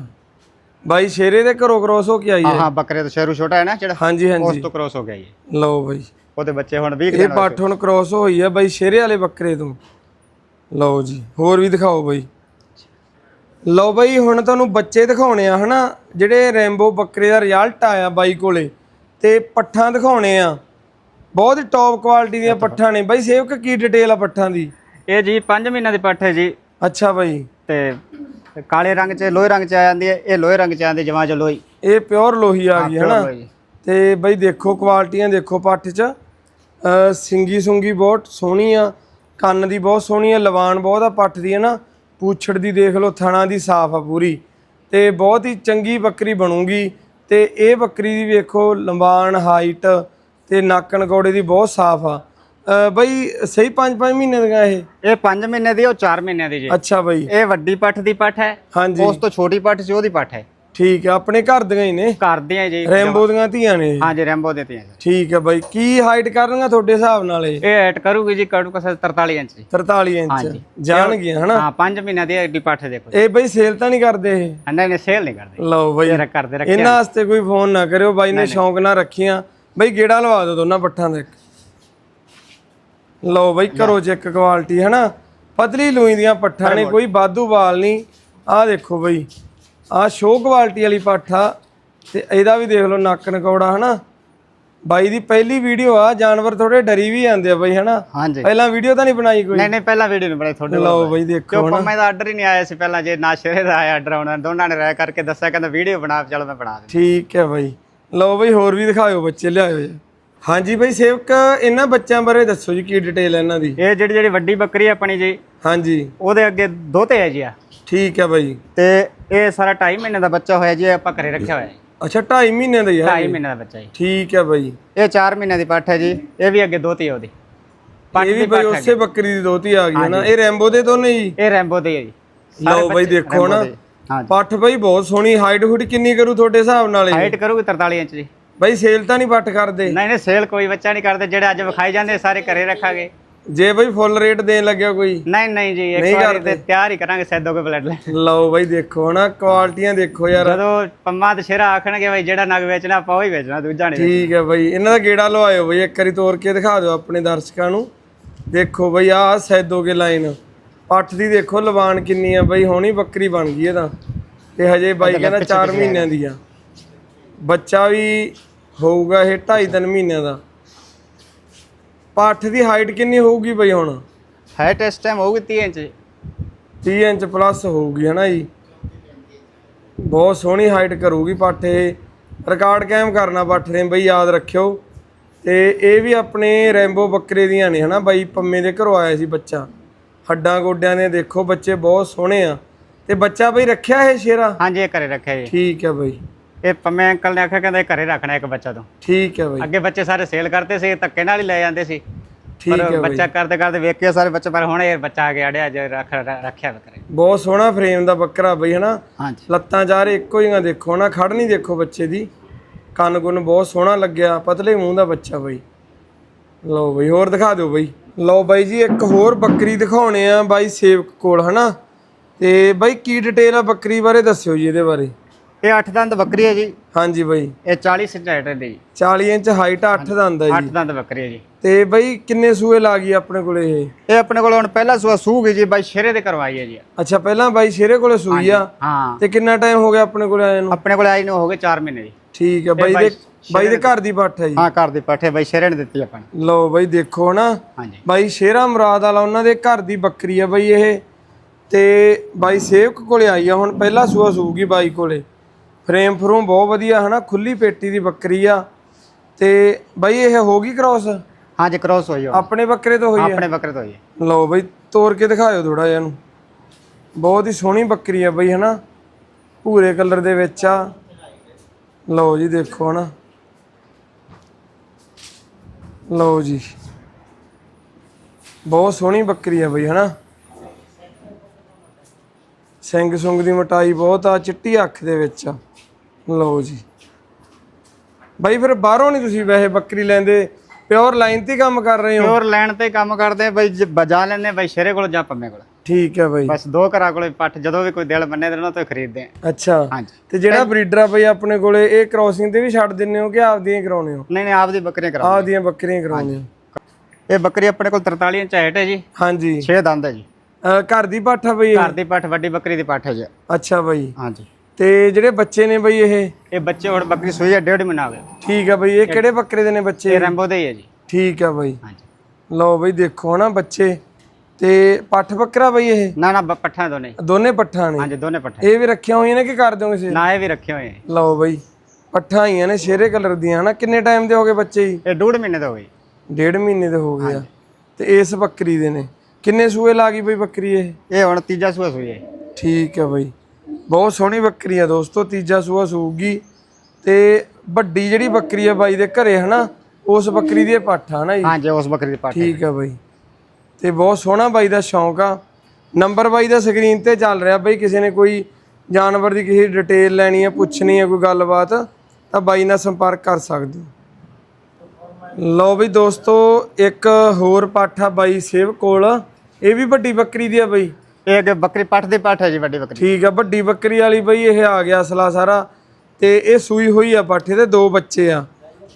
Speaker 2: ਬਾਈ ਸ਼ੇਰੇ ਦੇ ਘਰੋਂ ਕ੍ਰੋਸ ਹੋ ਕੇ ਆਈ
Speaker 1: ਹਾਂ?
Speaker 2: ਹੈ
Speaker 1: ਹਾਂ ਬੱਕਰੇ ਤੋਂ ਸ਼ੇਰੂ ਛੋਟਾ ਹੈ ਨਾ ਜਿਹੜਾ
Speaker 2: ਹਾਂਜੀ
Speaker 1: ਉਸ
Speaker 2: ਹਾਂਜੀ
Speaker 1: ਤੋਂ ਕ੍ਰੋਸ ਹੋ ਗਿਆ ਜੀ
Speaker 2: ਲਓ ਬਾਈ।
Speaker 1: ਉਹਦੇ ਬੱਚੇ ਹੁਣ 20
Speaker 2: ਇਹ
Speaker 1: ਦਿਨ
Speaker 2: ਪੱਠ ਹੁਣ ਕ੍ਰੋਸ ਹੋਈ ਹੈ ਬਾਈ ਸ਼ੇਰੇ ਵਾਲੇ ਬੱਕਰੇ ਤੋਂ। ਲਓ ਜੀ ਹੋਰ ਵੀ ਦਿਖਾਓ ਬਾਈ। ਲਓ ਬਾਈ ਹੁਣ ਤੁਹਾਨੂੰ ਬੱਚੇ ਦਿਖਾਉਣੇ ਆ ਹਨਾ? ਜਿਹੜੇ ਰੈਂਬੋ ਬੱਕਰੇ ਦਾ ਰਿਜ਼ਲਟ ਆਇਆ ਬਾਈ ਕੋਲੇ ਤੇ ਪੱਠਾਂ ਦਿਖਾਉਣੇ ਆ। ਬਹੁਤ ਟੌਪ ਕੁਆਲਿਟੀ ਦੀਆਂ ਪੱਠਾਂ ਨੇ। ਬਾਈ ਸੇਵਕ ਕੀ ਡਿਟੇਲ ਆ ਪੱਠਾਂ ਦੀ?
Speaker 1: ਇਹ ਜੀ 5 ਮਹੀਨਿਆਂ ਦੀ ਪੱਠ ਹੈ ਜੀ।
Speaker 2: ਅੱਛਾ ਬਾਈ।
Speaker 1: ਤੇ ਕਾਲੇ ਰੰਗ 'ਚ ਲੋਹੇ ਰੰਗ 'ਚ ਆ ਜਾਂਦੀ ਹੈ। ਇਹ ਲੋਹੇ ਰੰਗ 'ਚ ਆਂਦੀ ਜਮਾਂ ਚ ਲੋਹੀ।
Speaker 2: ਇਹ ਪਿਓਰ ਲੋਹੀ ਆ ਗਈ ਹਨਾ। ਤੇ ਬਈ ਦੇਖੋ ਕੁਆਲਟੀਆਂ ਦੇਖੋ ਪੱਠ 'ਚ। ਸਿੰਗੀ ਸੁੰਗੀ ਬਹੁਤ ਸੋਹਣੀ ਆ। ਕੰਨ ਦੀ ਬਹੁਤ ਸੋਹਣੀ ਆ ਲਵਾਨ ਬਹੁਤ ਆ ਪੱਠ ਦੀ ਹੈ ਨਾ ਪੂਛੜ ਦੀ ਦੇਖ ਲਓ ਥਣਾ ਦੀ ਸਾਫ਼ ਆ ਪੂਰੀ। ਤੇ ਬਹੁਤ ਹੀ ਚੰਗੀ ਬੱਕਰੀ ਬਣੂਗੀ। ਤੇ ਇਹ ਬੱਕਰੀ ਦੀ ਵੇਖੋ ਲੰਬਾਨ ਹਾਈਟ ਤੇ ਨੱਕ ਨਕੌੜੇ ਦੀ ਬਹੁਤ ਸਾਫ਼ ਆ। ਬਈ ਸਹੀ 5-5 ਮਹੀਨੇ ਦੀਆਂ ਇਹ?
Speaker 1: ਇਹ 5 ਮਹੀਨੇ ਦੀ ਉਹ 4 ਮਹੀਨਿਆਂ ਦੀ ਜੀ।
Speaker 2: ਅੱਛਾ ਬਈ।
Speaker 1: ਇਹ ਵੱਡੀ ਪੱਠ ਦੀ ਪੱਠ ਹੈ।
Speaker 2: ਹਾਂਜੀ।
Speaker 1: ਉਸ ਤੋਂ ਛੋਟੀ ਪੱਠ ਸੀ ਉਹਦੀ ਪੱਠ ਹੈ।
Speaker 2: ਠੀਕ ਆ ਆਪਣੇ ਘਰ ਦੀਆਂ ਹੀ ਨੇ।
Speaker 1: ਘਰ ਦੀਆਂ ਜੀ।
Speaker 2: ਰੈਂਬੋ ਦੀਆਂ ਧੀਆਂ ਨੇ।
Speaker 1: ਹਾਂ ਜੀ ਰੈਂਬੋ ਦਿੱਤੀਆਂ ਜੀ।
Speaker 2: ਠੀਕ ਹੈ ਬਾਈ ਕੀ ਹਾਈਟ ਕਰਨਗਾ ਤੁਹਾਡੇ ਹਿਸਾਬ ਨਾਲ ਇਹ?
Speaker 1: ਇਹ ਐਡ ਕਰੂਗੀ ਜੀ ਕੜੂ ਕਸ 43 ਇੰਚ ਦੀ
Speaker 2: 43 ਇੰਚ। ਜਾਣਗੀਆਂ ਹਨਾ?
Speaker 1: ਹਾਂ 5 ਮਹੀਨਿਆਂ ਦੀ ਐਡੀ ਪੱਠ ਦੇਖੋ
Speaker 2: ਇਹ ਬਈ ਸੇਲ ਤਾਂ ਨਹੀਂ ਕਰਦੇ ਇਹ?
Speaker 1: ਅੰਨੇ ਨੇ ਸੇਲ ਨਹੀਂ ਕਰਦੇ।
Speaker 2: ਲਓ ਬਈ
Speaker 1: ਇਹ ਕਰਦੇ ਰੱਖ
Speaker 2: ਇਹਨਾਂ ਵਾਸਤੇ ਕੋਈ ਫੋਨ ਨਾ ਕਰਿਓ ਬਾਈ ਨੇ ਸ਼ੌਂਕ ਨਾਲ ਰੱਖੀਆਂ। ਬਈ ਗੇੜਾ ਲਵਾ ਦਿਓ ਦੋਨਾਂ ਪੱਠਾਂ ਦਾ। ਲਓ ਬਈ ਕਰੋ ਚੈੱਕ ਕੁਆਲਿਟੀ ਹਨਾ? ਪਤਲੀ ਲੂਈ ਦੀਆਂ ਪੱਠਾਂ ਨੇ ਕੋਈ ਬਾਦੂ ਵਾਲ ਨਹੀਂ। ਆਹ ਦੇਖੋ ਬਈ। ਆਹ ਸ਼ੋ ਕੁਆਲਿਟੀ ਵਾਲੀ ਪੱਠਾ ਤੇ ਇਹਦਾ ਵੀ ਦੇਖ ਲਓ ਨੱਕ ਨਕੌੜਾ ਹਨਾ? ਬਾਈ ਦੀ ਪਹਿਲੀ ਵੀਡੀਓ ਆ ਜਾਨਵਰ ਥੋੜੇ ਡਰੀ ਵੀ ਜਾਂਦੇ ਆ ਬਈ ਹਨਾ?
Speaker 1: ਹਾਂਜੀ।
Speaker 2: ਪਹਿਲਾਂ ਵੀਡੀਓ ਤਾਂ ਨਹੀਂ ਬਣਾਈ ਕੋਈ?
Speaker 1: ਨਹੀਂ ਨਹੀਂ ਪਹਿਲਾਂ ਵੀਡੀਓ ਨਹੀਂ ਬਣਾਈ ਤੁਹਾਡੇ
Speaker 2: ਲਓ ਬਈ ਦੇਖੋ
Speaker 1: ਕਿਉਂ ਪੰਮੇ ਦਾ ਆਰਡਰ ਹੀ ਨਹੀਂ ਆਇਆ ਸੀ ਪਹਿਲਾਂ ਜੇ ਨਾ ਸ਼ੇਰੇ ਦਾ ਆਇਆ ਆਰਡਰ ਆਉਣਾ ਦੋਨਾਂ ਨੇ ਰਾਇ ਕਰਕੇ ਦੱਸਿਆ ਕਹਿੰਦਾ ਵੀਡੀਓ ਬਣਾ ਚਲੋ ਮੈਂ ਬਣਾ ਦਿੰਦਾ।
Speaker 2: ਠੀਕ ਹੈ ਬਾਈ। ਲਓ ਬਈ ਹੋਰ ਵੀ ਦਿਖਾਇਓ ਬੱਚੇ ਲਿਆਇਓ ਜੀ। ਹਾਂਜੀ ਬਈ ਸੇਵਕ ਇਹਨਾਂ ਬੱਚਿਆਂ ਬਾਰੇ ਦੱਸੋ ਜੀ ਕੀ ਡਿਟੇਲ ਹੈ ਇਹਨਾਂ ਦੀ?
Speaker 1: ਇਹ ਜਿਹੜੀ ਜਿਹੜੀ ਵੱਡੀ ਬੱਕਰੀ ਆਪਣੀ ਜੀ
Speaker 2: ਹਾਂਜੀ।
Speaker 1: ਉਹਦੇ ਅੱਗੇ ਦੋਤੇ ਹੈ ਜੀ ਆ।
Speaker 2: ਠੀਕ ਹੈ ਬਾਈ।
Speaker 1: ਤੇ ਇਹ ਸਾਰਾ 2.5 ਮਹੀਨੇ ਦਾ ਬੱਚਾ ਹੋਇਆ ਜੀ ਇਹ ਆਪਾਂ ਘਰੇ ਰੱਖਿਆ ਹੋਇਆ ਹੈ
Speaker 2: ਅੱਛਾ 2.5 ਮਹੀਨੇ ਦਾ ਹੀ ਹੈ।
Speaker 1: 2.5 ਮਹੀਨੇ ਦਾ ਬੱਚਾ ਜੀ।
Speaker 2: ਠੀਕ ਹੈ ਬਾਈ।
Speaker 1: ਇਹ 4 ਮਹੀਨੇ ਦੀ ਪੱਠ ਹੈ ਜੀ ਇਹ ਵੀ ਅੱਗੇ ਦੋਤੀ ਹੈ ਉਹਦੀ। ਪੱਠ
Speaker 2: ਇਹ ਵੀ ਬਈ ਉਸੇ ਬੱਕਰੀ ਦੀ ਦੋਤੀ ਆ ਗਈ ਹੈ ਨਾ। ਇਹ ਰੈਂਬੋ ਦੇ ਦੋਨੇ ਜੀ
Speaker 1: ਇਹ ਰੈਂਬੋ ਦੇ ਹੈ ਜੀ।
Speaker 2: ਲਓ ਬਈ ਦੇਖੋ ਨਾ। ਪੱਠ ਬਈ ਬਹੁਤ ਸੋਹਣੀ ਹਾਈਟ ਹੁੱਟ ਕਿੰਨੀ ਕਰੂ ਤੁਹਾਡੇ ਹਿਸਾਬ ਨਾਲ
Speaker 1: ਹਾਈਟ ਕਰੂਗੀ 43 ਇੰਚ ਜੀ।
Speaker 2: ਬਈ ਸੇਲ ਤਾਂ ਨਹੀਂ ਪੱਠ ਕਰਦੇ?
Speaker 1: ਨਹੀਂ ਨਹੀਂ ਸੇਲ ਕੋਈ ਬੱਚਾ ਨਹੀਂ ਕਰਦੇ ਜਿਹੜੇ ਅੱਜ ਵਿਖਾਈ ਜਾਂਦੇ ਸਾਰੇ ਘਰੇ ਰੱਖਾਂਗੇ।
Speaker 2: ਜੇ ਬਈ ਫੁੱਲ ਰੇਟ ਦੇਣ ਲੱਗਿਆ ਕੋਈ?
Speaker 1: ਨਹੀਂ ਨਹੀਂ ਜੀ ਇੱਕ ਵਾਰੀ। ਤੇ ਤਿਆਰ ਹੀ ਕਰਾਂਗੇ ਸੈਦੋ ਕੇ ਬਲੱਡ ਲੈ।
Speaker 2: ਲਓ ਬਈ ਦੇਖੋ ਨਾ ਕੁਆਲਿਟੀਆਂ ਦੇਖੋ ਯਾਰ।
Speaker 1: ਜਦੋਂ ਪੰਮਾ ਤੇ ਸ਼ੇਰਾ ਆਖਣਗੇ ਬਈ ਜਿਹੜਾ ਨਗ ਵੇਚਣਾ ਆਪਾਂ ਉਹੀ ਵੇਚਣਾ ਦੂਜਾ ਨਹੀਂ
Speaker 2: ਠੀਕ ਹੈ ਬਈ ਇਹਨਾਂ ਦਾ ਗੇੜਾ ਲਵਾਇਓ ਬਈ ਇੱਕ ਵਾਰੀ ਤੋੜ ਕੇ ਦਿਖਾ ਦਿਓ ਆਪਣੇ ਦਰਸ਼ਕਾਂ ਨੂੰ। ਦੇਖੋ ਬਈ ਆਹ ਸੈਦੋਗੇ ਲਾਈਨ ਪੱਠ ਦੀ ਦੇਖੋ ਲਵਾਨ ਕਿੰਨੀ ਆ ਬਈ ਹੋਣੀ ਬੱਕਰੀ ਬਣ ਗਈ ਇਹ ਤਾਂ। ਤੇ ਹਜੇ ਬਾਈ ਕਹਿੰਦਾ 4 ਮਹੀਨਿਆਂ ਦੀ ਆ। ਬੱਚਾ ਵੀ ਹੋਊਗਾ ਇਹ 2.5 3 ਮਹੀਨਿਆਂ ਦਾ। ਪੱਠ ਦੀ ਹਾਈਟ ਕਿੰਨੀ ਹੋਊਗੀ ਬਈ ਹੁਣ?
Speaker 1: ਹਾਈਟ ਇਸ ਟਾਈਮ ਹੋਊਗੀ 30 ਇੰਚ। ਜੀ।
Speaker 2: 30 ਇੰਚ ਪਲੱਸ ਹੋਊਗੀ ਹਨਾ ਜੀ? ਬਹੁਤ ਸੋਹਣੀ ਹਾਈਟ ਕਰੂਗੀ ਪੱਠ ਇਹ। ਰਿਕਾਰਡ ਕਾਇਮ ਕਰਨਾ ਪੱਠ ਨੇ ਬਈ ਯਾਦ ਰੱਖਿਓ। ਤੇ ਇਹ ਵੀ ਆਪਣੇ ਰੈਂਬੋ ਬੱਕਰੇ ਦੀਆਂ ਨੇ ਹਨਾ ਬਾਈ? ਪੰਮੇ ਦੇ ਘਰੋਂ ਆਇਆ ਸੀ ਬੱਚਾ। ਹੱਡਾਂ ਗੋਡਿਆਂ ਦੇ ਦੇਖੋ ਬੱਚੇ ਬਹੁਤ ਸੋਹਣੇ ਆ। ਤੇ ਬੱਚਾ ਬਈ ਰੱਖਿਆ ਇਹ ਸ਼ੇਰਾ?
Speaker 1: ਹਾਂਜੀ ਇਹ ਘਰੇ ਰੱਖਿਆ ਜੀ।
Speaker 2: ਠੀਕ ਹੈ ਬਈ।
Speaker 1: ਇਹ ਪੰਮੇ ਅੰਕਲ ਨੇ ਆਖਿਆ ਕਹਿੰਦਾ ਇਹ ਘਰੇ ਰੱਖਣਾ ਇੱਕ ਬੱਚਾ ਤੋਂ।
Speaker 2: ਠੀਕ ਹੈ ਬਈ।
Speaker 1: ਅੱਗੇ ਬੱਚੇ ਸਾਰੇ ਸੇਲ ਕਰਤੇ ਸੀ ਧੱਕੇ ਨਾਲ ਹੀ ਲੈ ਜਾਂਦੇ ਸੀ।
Speaker 2: ਠੀਕ
Speaker 1: ਪਰ
Speaker 2: ਹੈ ਬਈ।
Speaker 1: ਬੱਚਾ ਕਰਦੇ ਕਰਦੇ ਵੇਖ ਕੇ ਸਾਰੇ ਬੱਚੇ ਪਰ ਹੁਣ ਇਹ ਬੱਚਾ ਆ ਗਿਆ ਅੜਿਆ ਜੇ ਰੱਖ ਰੱਖਿਆ ਘਰੇ।
Speaker 2: ਬਹੁਤ ਸੋਹਣਾ ਫਰੇਮ ਦਾ ਬੱਕਰਾ ਬਈ ਹਨਾ?
Speaker 1: ਹਾਂਜੀ।
Speaker 2: ਲੱਤਾਂ ਚਾਰੇ ਇੱਕੋ ਜਿਹੀਆਂ ਦੇਖੋ ਨਾ ਖੜ ਨਹੀਂ ਦੇਖੋ ਬੱਚੇ ਦੀ। ਕੰਨ ਗੁੰਨ ਬਹੁਤ ਸੋਹਣਾ ਲੱਗਿਆ ਪਤਲੇ ਮੂੰਹ ਦਾ ਬੱਚਾ ਬਈ। ਲਓ ਬਈ ਹੋਰ ਦਿਖਾ ਦਿਓ ਬਈ। ਲਓ ਬਾਈ ਜੀ ਇੱਕ ਹੋਰ ਬੱਕਰੀ ਦਿਖਾਉਣੇ ਆ ਬਾਈ ਸੇਵਕ ਕੋਲ ਹਨਾ? ਤੇ ਬਾਈ ਕੀ ਡਿਟੇਲ ਆ ਬੱਕਰੀ ਬਾਰੇ ਦੱਸਿਓ ਜੀ ਇਹਦੇ ਬਾਰੇ।
Speaker 1: ਇਹ 8 ਦੰਦ ਬੱਕਰੀ ਹੈ ਜੀ।
Speaker 2: ਹਾਂਜੀ ਬਾਈ।
Speaker 1: ਇਹ 40 ਸੈਂਟੀਮੀਟਰ ਦੀ ਜੀ।
Speaker 2: 40 ਇੰਚ ਹਾਈਟ 8 ਦਾ ਆਂਦਾ
Speaker 1: 8
Speaker 2: ਜੀ।
Speaker 1: ਦੰਦ ਬੱਕਰੀ ਹੈ ਜੀ।
Speaker 2: ਤੇ ਬਾਈ ਕਿੰਨੇ ਸੂਏ ਲਾ ਗਈ ਆਪਣੇ ਕੋਲੇ ਇਹ?
Speaker 1: ਇਹ ਆਪਣੇ ਕੋਲ ਹੁਣ ਪਹਿਲਾ ਸੂਆ ਸੂਗੀ ਜੀ ਬਾਈ ਸ਼ੇਰੇ ਦੇ ਕਰਵਾਈ ਹੈ ਜੀ।
Speaker 2: ਅੱਛਾ ਪਹਿਲਾਂ ਬਾਈ ਸ਼ੇਰੇ ਕੋਲੇ ਸੂਈ ਆ?
Speaker 1: ਹਾਂ।
Speaker 2: ਤੇ ਕਿੰਨਾ ਟਾਈਮ ਹੋ ਗਿਆ ਆਪਣੇ ਕੋਲੇ ਆਏ ਨੂੰ?
Speaker 1: ਆਪਣੇ ਕੋਲ ਆਈ ਨੂੰ ਹੋ ਗਏ 4 ਮਹੀਨੇ ਜੀ।
Speaker 2: ਠੀਕ ਹੈ ਬਾਈ ਦੇ ਬਾਈ ਦੇ ਘਰ ਦੀ ਪੱਠ ਹੈ ਜੀ।
Speaker 1: ਹਾਂ ਘਰ ਦੀ ਪੱਠੇ ਬਾਈ ਸ਼ੇਰੇ ਨੇ ਦਿੱਤੀ ਆਪਾਂ।
Speaker 2: ਲਓ ਬਾਈ ਦੇਖੋ ਨਾ
Speaker 1: ਹਾਂਜੀ।
Speaker 2: ਬਾਈ ਸ਼ੇਰਾ ਮੁਰਾਦ ਵਾਲਾ ਉਹਨਾਂ ਦੇ ਘਰ ਦੀ ਬੱਕਰੀ ਆ ਬਾਈ ਇਹ। ਤੇ ਬਾਈ ਸੇਵਕ ਕੋਲੇ ਆਈ ਆ ਹੁਣ ਪਹਿਲਾ ਸੂਆ ਸੂਗੀ ਬਾਈ ਕੋਲੇ। ਫਰੇਮ ਫਰੂਮ ਬਹੁਤ ਵਧੀਆ ਹਨਾ? ਖੁੱਲੀ ਪੇਟੀ ਦੀ ਬੱਕਰੀ ਆ। ਤੇ ਬਾਈ ਇਹ ਹੋ ਗਈ ਕ੍ਰਾਸ
Speaker 1: ਹਾਂਜੀ ਕ੍ਰੋਸ ਹੋਈ ਉਹ
Speaker 2: ਆਪਣੇ ਬੱਕਰੇ ਤੋਂ ਹੋਈ ਆ?
Speaker 1: ਆਪਣੇ ਬੱਕਰੇ ਤੋਂ ਹੋਈ ਹੈ।
Speaker 2: ਲਓ ਬਾਈ ਤੋੜ ਕੇ ਦਿਖਾਇਓ ਥੋੜਾ ਜਿਹਾ ਇਹਨੂੰ। ਬਹੁਤ ਹੀ ਸੋਹਣੀ ਬੱਕਰੀ ਆ ਬਾਈ ਹਨਾ? ਭੂਰੇ ਕਲਰ ਦੇ ਵਿੱਚ ਆ। ਲਓ ਜੀ ਦੇਖੋ ਹਨਾ? ਲਓ ਜੀ। ਬਹੁਤ ਸੋਹਣੀ ਬੱਕਰੀ ਆ ਬਈ ਹਨਾ? ਸਿੰਘ ਸੁੰਗ ਦੀ ਮਟਾਈ ਬਹੁਤ ਆ ਚਿੱਟੀ ਅੱਖ ਦੇ ਵਿੱਚ ਆ। ਲਓ ਜੀ। ਬਾਈ ਫਿਰ ਬਾਹਰੋਂ ਨਹੀਂ ਤੁਸੀਂ ਵੈਸੇ ਬੱਕਰੀ ਲੈਂਦੇ ਪਿਓਰ ਲਾਈਨ ਤੇ ਕੰਮ ਕਰ ਰਹੇ ਹੋ?
Speaker 1: ਪਿਓਰ ਲੈਣ ਤੇ ਕੰਮ ਕਰਦੇ ਆ ਬਾਈ ਬਜਾ ਲੈਣੇ ਬਾਈ ਸ਼ੇਰੇ ਕੋਲ ਜਾਂ ਪੰਮੇ ਕੋਲ।
Speaker 2: ਠੀਕ ਹੈ ਬਾਈ।
Speaker 1: ਬਸ ਦੋ ਘਰਾਂ ਕੋਲੇ ਪੱਠ ਜਦੋਂ ਵੀ ਕੋਈ ਦਿਲ ਮੰਨੇ ਤੇ ਉਹਨਾਂ ਤੋਂ ਖਰੀਦਦੇ ਆ।
Speaker 2: ਅੱਛਾ।
Speaker 1: ਹਾਂਜੀ।
Speaker 2: ਤੇ ਜਿਹੜਾ ਬਰੀਡਰ ਆ ਬਈ ਆਪਣੇ ਕੋਲੇ ਇਹ ਕ੍ਰਾਸਿੰਗ ਤੇ ਵੀ ਛੱਡ ਦਿੰਨੇ ਹੋ ਕਿ ਆਪਦੀਆਂ ਹੀ ਕਰਾਉਨੇ ਹੋ?
Speaker 1: ਨਹੀਂ ਨਹੀਂ ਆਪਦੀ ਬੱਕਰੀਆਂ ਕਰਾ
Speaker 2: ਆਪਦੀਆਂ ਬੱਕਰੀਆਂ ਕਰਾਉਨੇ ਹੋ।
Speaker 1: ਇਹ ਬੱਕਰੀ ਆਪਣੇ ਕੋਲ 43 ਇੰਚ ਹਾਈਟ ਹੈ ਜੀ।
Speaker 2: ਹਾਂਜੀ।
Speaker 1: 6 ਦੰਦ ਹੈ ਜੀ।
Speaker 2: ਘਰ ਦੀ ਪਾਠਾ ਬਈ ਇਹ?
Speaker 1: ਘਰ ਦੀ ਪੱਠ ਵੱਡੀ ਬੱਕਰੀ ਦੀ ਪੱਠ ਹੈ ਜੀ।
Speaker 2: ਅੱਛਾ ਬਈ।
Speaker 1: ਹਾਂਜੀ।
Speaker 2: ਤੇ ਜਿਹੜੇ ਬੱਚੇ ਨੇ ਬਈ ਇਹ?
Speaker 1: ਇਹ ਬੱਚੇ ਹੁਣ ਬੱਕਰੀ ਸੂਈ ਹੈ ਡੇਢ ਮਹੀਨਾ ਹੋ ਗਿਆ।
Speaker 2: ਠੀਕ ਆ ਬਈ ਇਹ ਕਿਹੜੇ ਬੱਕਰੇ ਦੇ ਨੇ ਬੱਚੇ?
Speaker 1: ਇਹ ਰੈਂਬੋ ਦੇ ਹੀ ਹੈ ਜੀ।
Speaker 2: ਠੀਕ ਆ ਬਈ।
Speaker 1: ਹਾਂਜੀ।
Speaker 2: ਲਓ ਬਈ ਦੇਖੋ ਨਾ ਬੱਚੇ। ਤੇ ਪੱਠ ਬੱਕਰਾ ਬਈ ਇਹ?
Speaker 1: ਨਾ ਨਾ ਬ- ਪੱਠਾਂ ਦੋਨੇ।
Speaker 2: ਦੋਨੇ ਪੱਠਾਂ ਨੇ?
Speaker 1: ਹਾਂਜੀ ਦੋਨੇ ਪੱਠੇ।
Speaker 2: ਇਹ ਵੀ ਰੱਖੀਆਂ ਹੋਈਆਂ ਨੇ ਕਿ ਕਰ ਦਿਓਗੇ ਸੇ?
Speaker 1: ਨਾ ਇਹ ਵੀ ਰੱਖੇ ਹੋਏ ਹੈ
Speaker 2: ਲਓ ਬਈ ਪੱਠਾਂ ਆਈਆਂ ਨੇ ਸ਼ੇਰੇ ਕਲਰ ਦੀਆਂ ਹਨਾ। ਕਿੰਨੇ ਟਾਈਮ ਦੇ ਹੋ ਗਏ ਬੱਚੇ ਜੀ?
Speaker 1: ਇਹ ਡੂਢ ਮਹੀਨੇ ਦਾ ਹੋ ਗਈ
Speaker 2: ਡੇਢ ਮਹੀਨੇ ਦੇ ਹੋ ਗਏ ਆ। ਤੇ ਇਸ ਬੱਕਰੀ ਦੇ ਨੇ। ਕਿੰਨੇ ਸੂਏ ਲਾ ਗਈ ਬਈ ਬੱਕਰੀ ਇਹ?
Speaker 1: ਇਹ ਹੁਣ ਤੀਜਾ ਸੂਆ ਸੂਈ ਹੈ।
Speaker 2: ਠੀਕ ਹੈ ਬਈ। ਬਹੁਤ ਸੋਹਣੀ ਬੱਕਰੀ ਆ ਦੋਸਤੋ ਤੀਜਾ ਸੂਆ ਸੂਗੀ ਤੇ ਵੱਡੀ ਜਿਹੜੀ ਬੱਕਰੀ ਆ ਬਾਈ ਦੇ ਘਰੇ ਹਨਾ? ਉਸ ਬੱਕਰੀ ਦੀ ਪੱਠ ਆ ਨਾ ਜੀ।
Speaker 1: ਹਾਂਜੀ ਉਸ ਬੱਕਰੀ ਦੀ ਪੱਠ।
Speaker 2: ਠੀਕ ਆ ਬਾਈ। ਤੇ ਬਹੁਤ ਸੋਹਣਾ ਬਾਈ ਦਾ ਸ਼ੌਂਕ ਆ। ਨੰਬਰ ਬਾਈ ਦਾ ਸਕਰੀਨ ਤੇ ਚੱਲ ਰਿਹਾ ਬਾਈ ਕਿਸੇ ਨੇ ਕੋਈ ਜਾਨਵਰ ਦੀ ਕਿਸੇ ਡਿਟੇਲ ਲੈਣੀ ਆ ਪੁੱਛਣੀ ਆ ਕੋਈ ਗੱਲਬਾਤ ਤਾਂ ਬਾਈ ਨਾਲ ਸੰਪਰਕ ਕਰ ਸਕਦੇ ਹੋ। ਲਓ ਬਈ ਦੋਸਤੋ ਇੱਕ ਹੋਰ ਪੱਠ ਆ ਬਾਈ ਸੇਵ ਕੋਲ। ਇਹ ਵੀ ਵੱਡੀ ਬੱਕਰੀ ਦੀ ਆ ਬਾਈ।
Speaker 1: ਇਹ ਅੱਗੇ ਬੱਕਰੀ ਪੱਠ ਦੀ ਪੱਠ ਹੈ ਜੀ ਵੱਡੀ ਬੱਕਰੀ।
Speaker 2: ਠੀਕ ਆ ਵੱਡੀ ਬੱਕਰੀ ਵਾਲੀ ਬਈ ਇਹ ਆ ਗਿਆ ਅਸਲਾ ਸਾਰਾ। ਤੇ ਇਹ ਸੂਈ ਹੋਈ ਆ ਪਾਠੇ ਤੇ ਦੋ ਬੱਚੇ ਆ।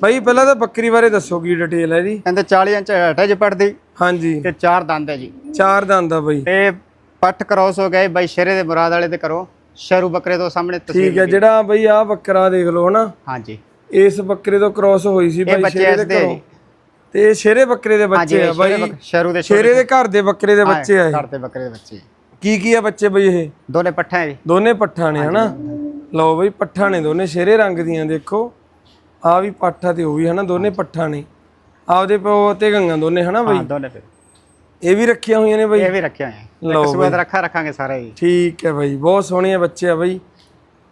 Speaker 2: ਬਾਈ ਪਹਿਲਾਂ ਤਾਂ ਬੱਕਰੀ ਬਾਰੇ ਦੱਸੋ ਕੀ ਡਿਟੇਲ ਹੈ ਜੀ।
Speaker 1: ਕਹਿੰਦੇ 40 ਇੰਚ ਹਾਈਟ ਹੈ ਜੀ ਪੱਠ ਦੀ।
Speaker 2: ਹਾਂਜੀ।
Speaker 1: ਤੇ ਚਾਰ ਦੰਦ ਹੈ ਜੀ।
Speaker 2: ਚਾਰ ਦੰਦ ਆ ਬਾਈ।
Speaker 1: ਤੇ ਪੱਠ ਕ੍ਰੋਸ ਹੋ ਗਏ ਬਾਈ ਸ਼ੇਰੇ ਦੇ ਮੁਰਾਦ ਵਾਲੇ ਦੇ ਕਰੋ। ਸ਼ਰੂ ਬੱਕਰੇ ਤੋਂ ਸਾਹਮਣੇ ਤਸਵੀਰ
Speaker 2: ਠੀਕ ਹੈ ਜਿਹੜਾ ਬਾਈ ਆ ਬੱਕਰਾ ਦੇਖ ਲਓ ਹਨਾ।
Speaker 1: ਹਾਂਜੀ।
Speaker 2: ਇਸ ਬੱਕਰੇ ਤੋਂ ਕ੍ਰਾਸ ਹੋਈ ਸੀ ਬਾਈ ਸ਼ੇਰੇ ਦੇ
Speaker 1: ਦੇ
Speaker 2: ਘਰੋਂ। ਤੇ ਇਹ ਸ਼ੇਰੇ ਬੱਕਰੇ ਦੇ ਬੱਚੇ ਆ ਬਾਈ।
Speaker 1: ਸ਼ੇਰੇ ਦੇ
Speaker 2: ਸ਼ੇਰੇ ਦੇ ਘਰ ਦੇ ਬੱਕਰੇ ਦੇ ਬੱਚੇ ਆ ਇਹ।
Speaker 1: ਘਰ ਦੇ ਬੱਕਰੇ ਦੇ ਬੱਚੇ।
Speaker 2: ਕੀ ਕੀ ਆ ਬੱਚੇ ਬਈ ਇਹ?
Speaker 1: ਦੋਨੇ ਪੱਠਾ ਜੀ।
Speaker 2: ਦੋਨੇ ਪੱਠਾ ਨੇ ਹਨਾ? ਲਓ ਬਈ ਪੱਠਾ ਨੇ ਦੋਨੇ ਸ਼ੇਰੇ ਰੰਗ ਦੀਆਂ ਦੇਖੋ। ਆ ਵੀ ਪੱਠਾ ਤੇ ਉਹ ਵੀ ਹਨਾ? ਦੋਨੇ ਪੱਠਾ ਨੇ। ਆਪਦੇ ਪਿਓ ਤੇ ਗੰਗਾ ਦੋਨੇ ਹਨਾ ਬਈ?
Speaker 1: ਹਾਂ ਦੋਨੇ ਫਿਰ।
Speaker 2: ਇਹ ਵੀ ਰੱਖੀਆਂ ਹੋਈਆਂ ਨੇ ਬਈ?
Speaker 1: ਇਹ ਵੀ ਰੱਖਿਆ ਹੈ
Speaker 2: ਲਓ
Speaker 1: ਸੂਏ ਰੱਖਾ ਰੱਖਾਂਗੇ ਸਾਰੇ ਜੀ।
Speaker 2: ਠੀਕ ਹੈ ਬਾਈ ਬਹੁਤ ਸੋਹਣੇ ਬੱਚੇ ਆ ਬਾਈ।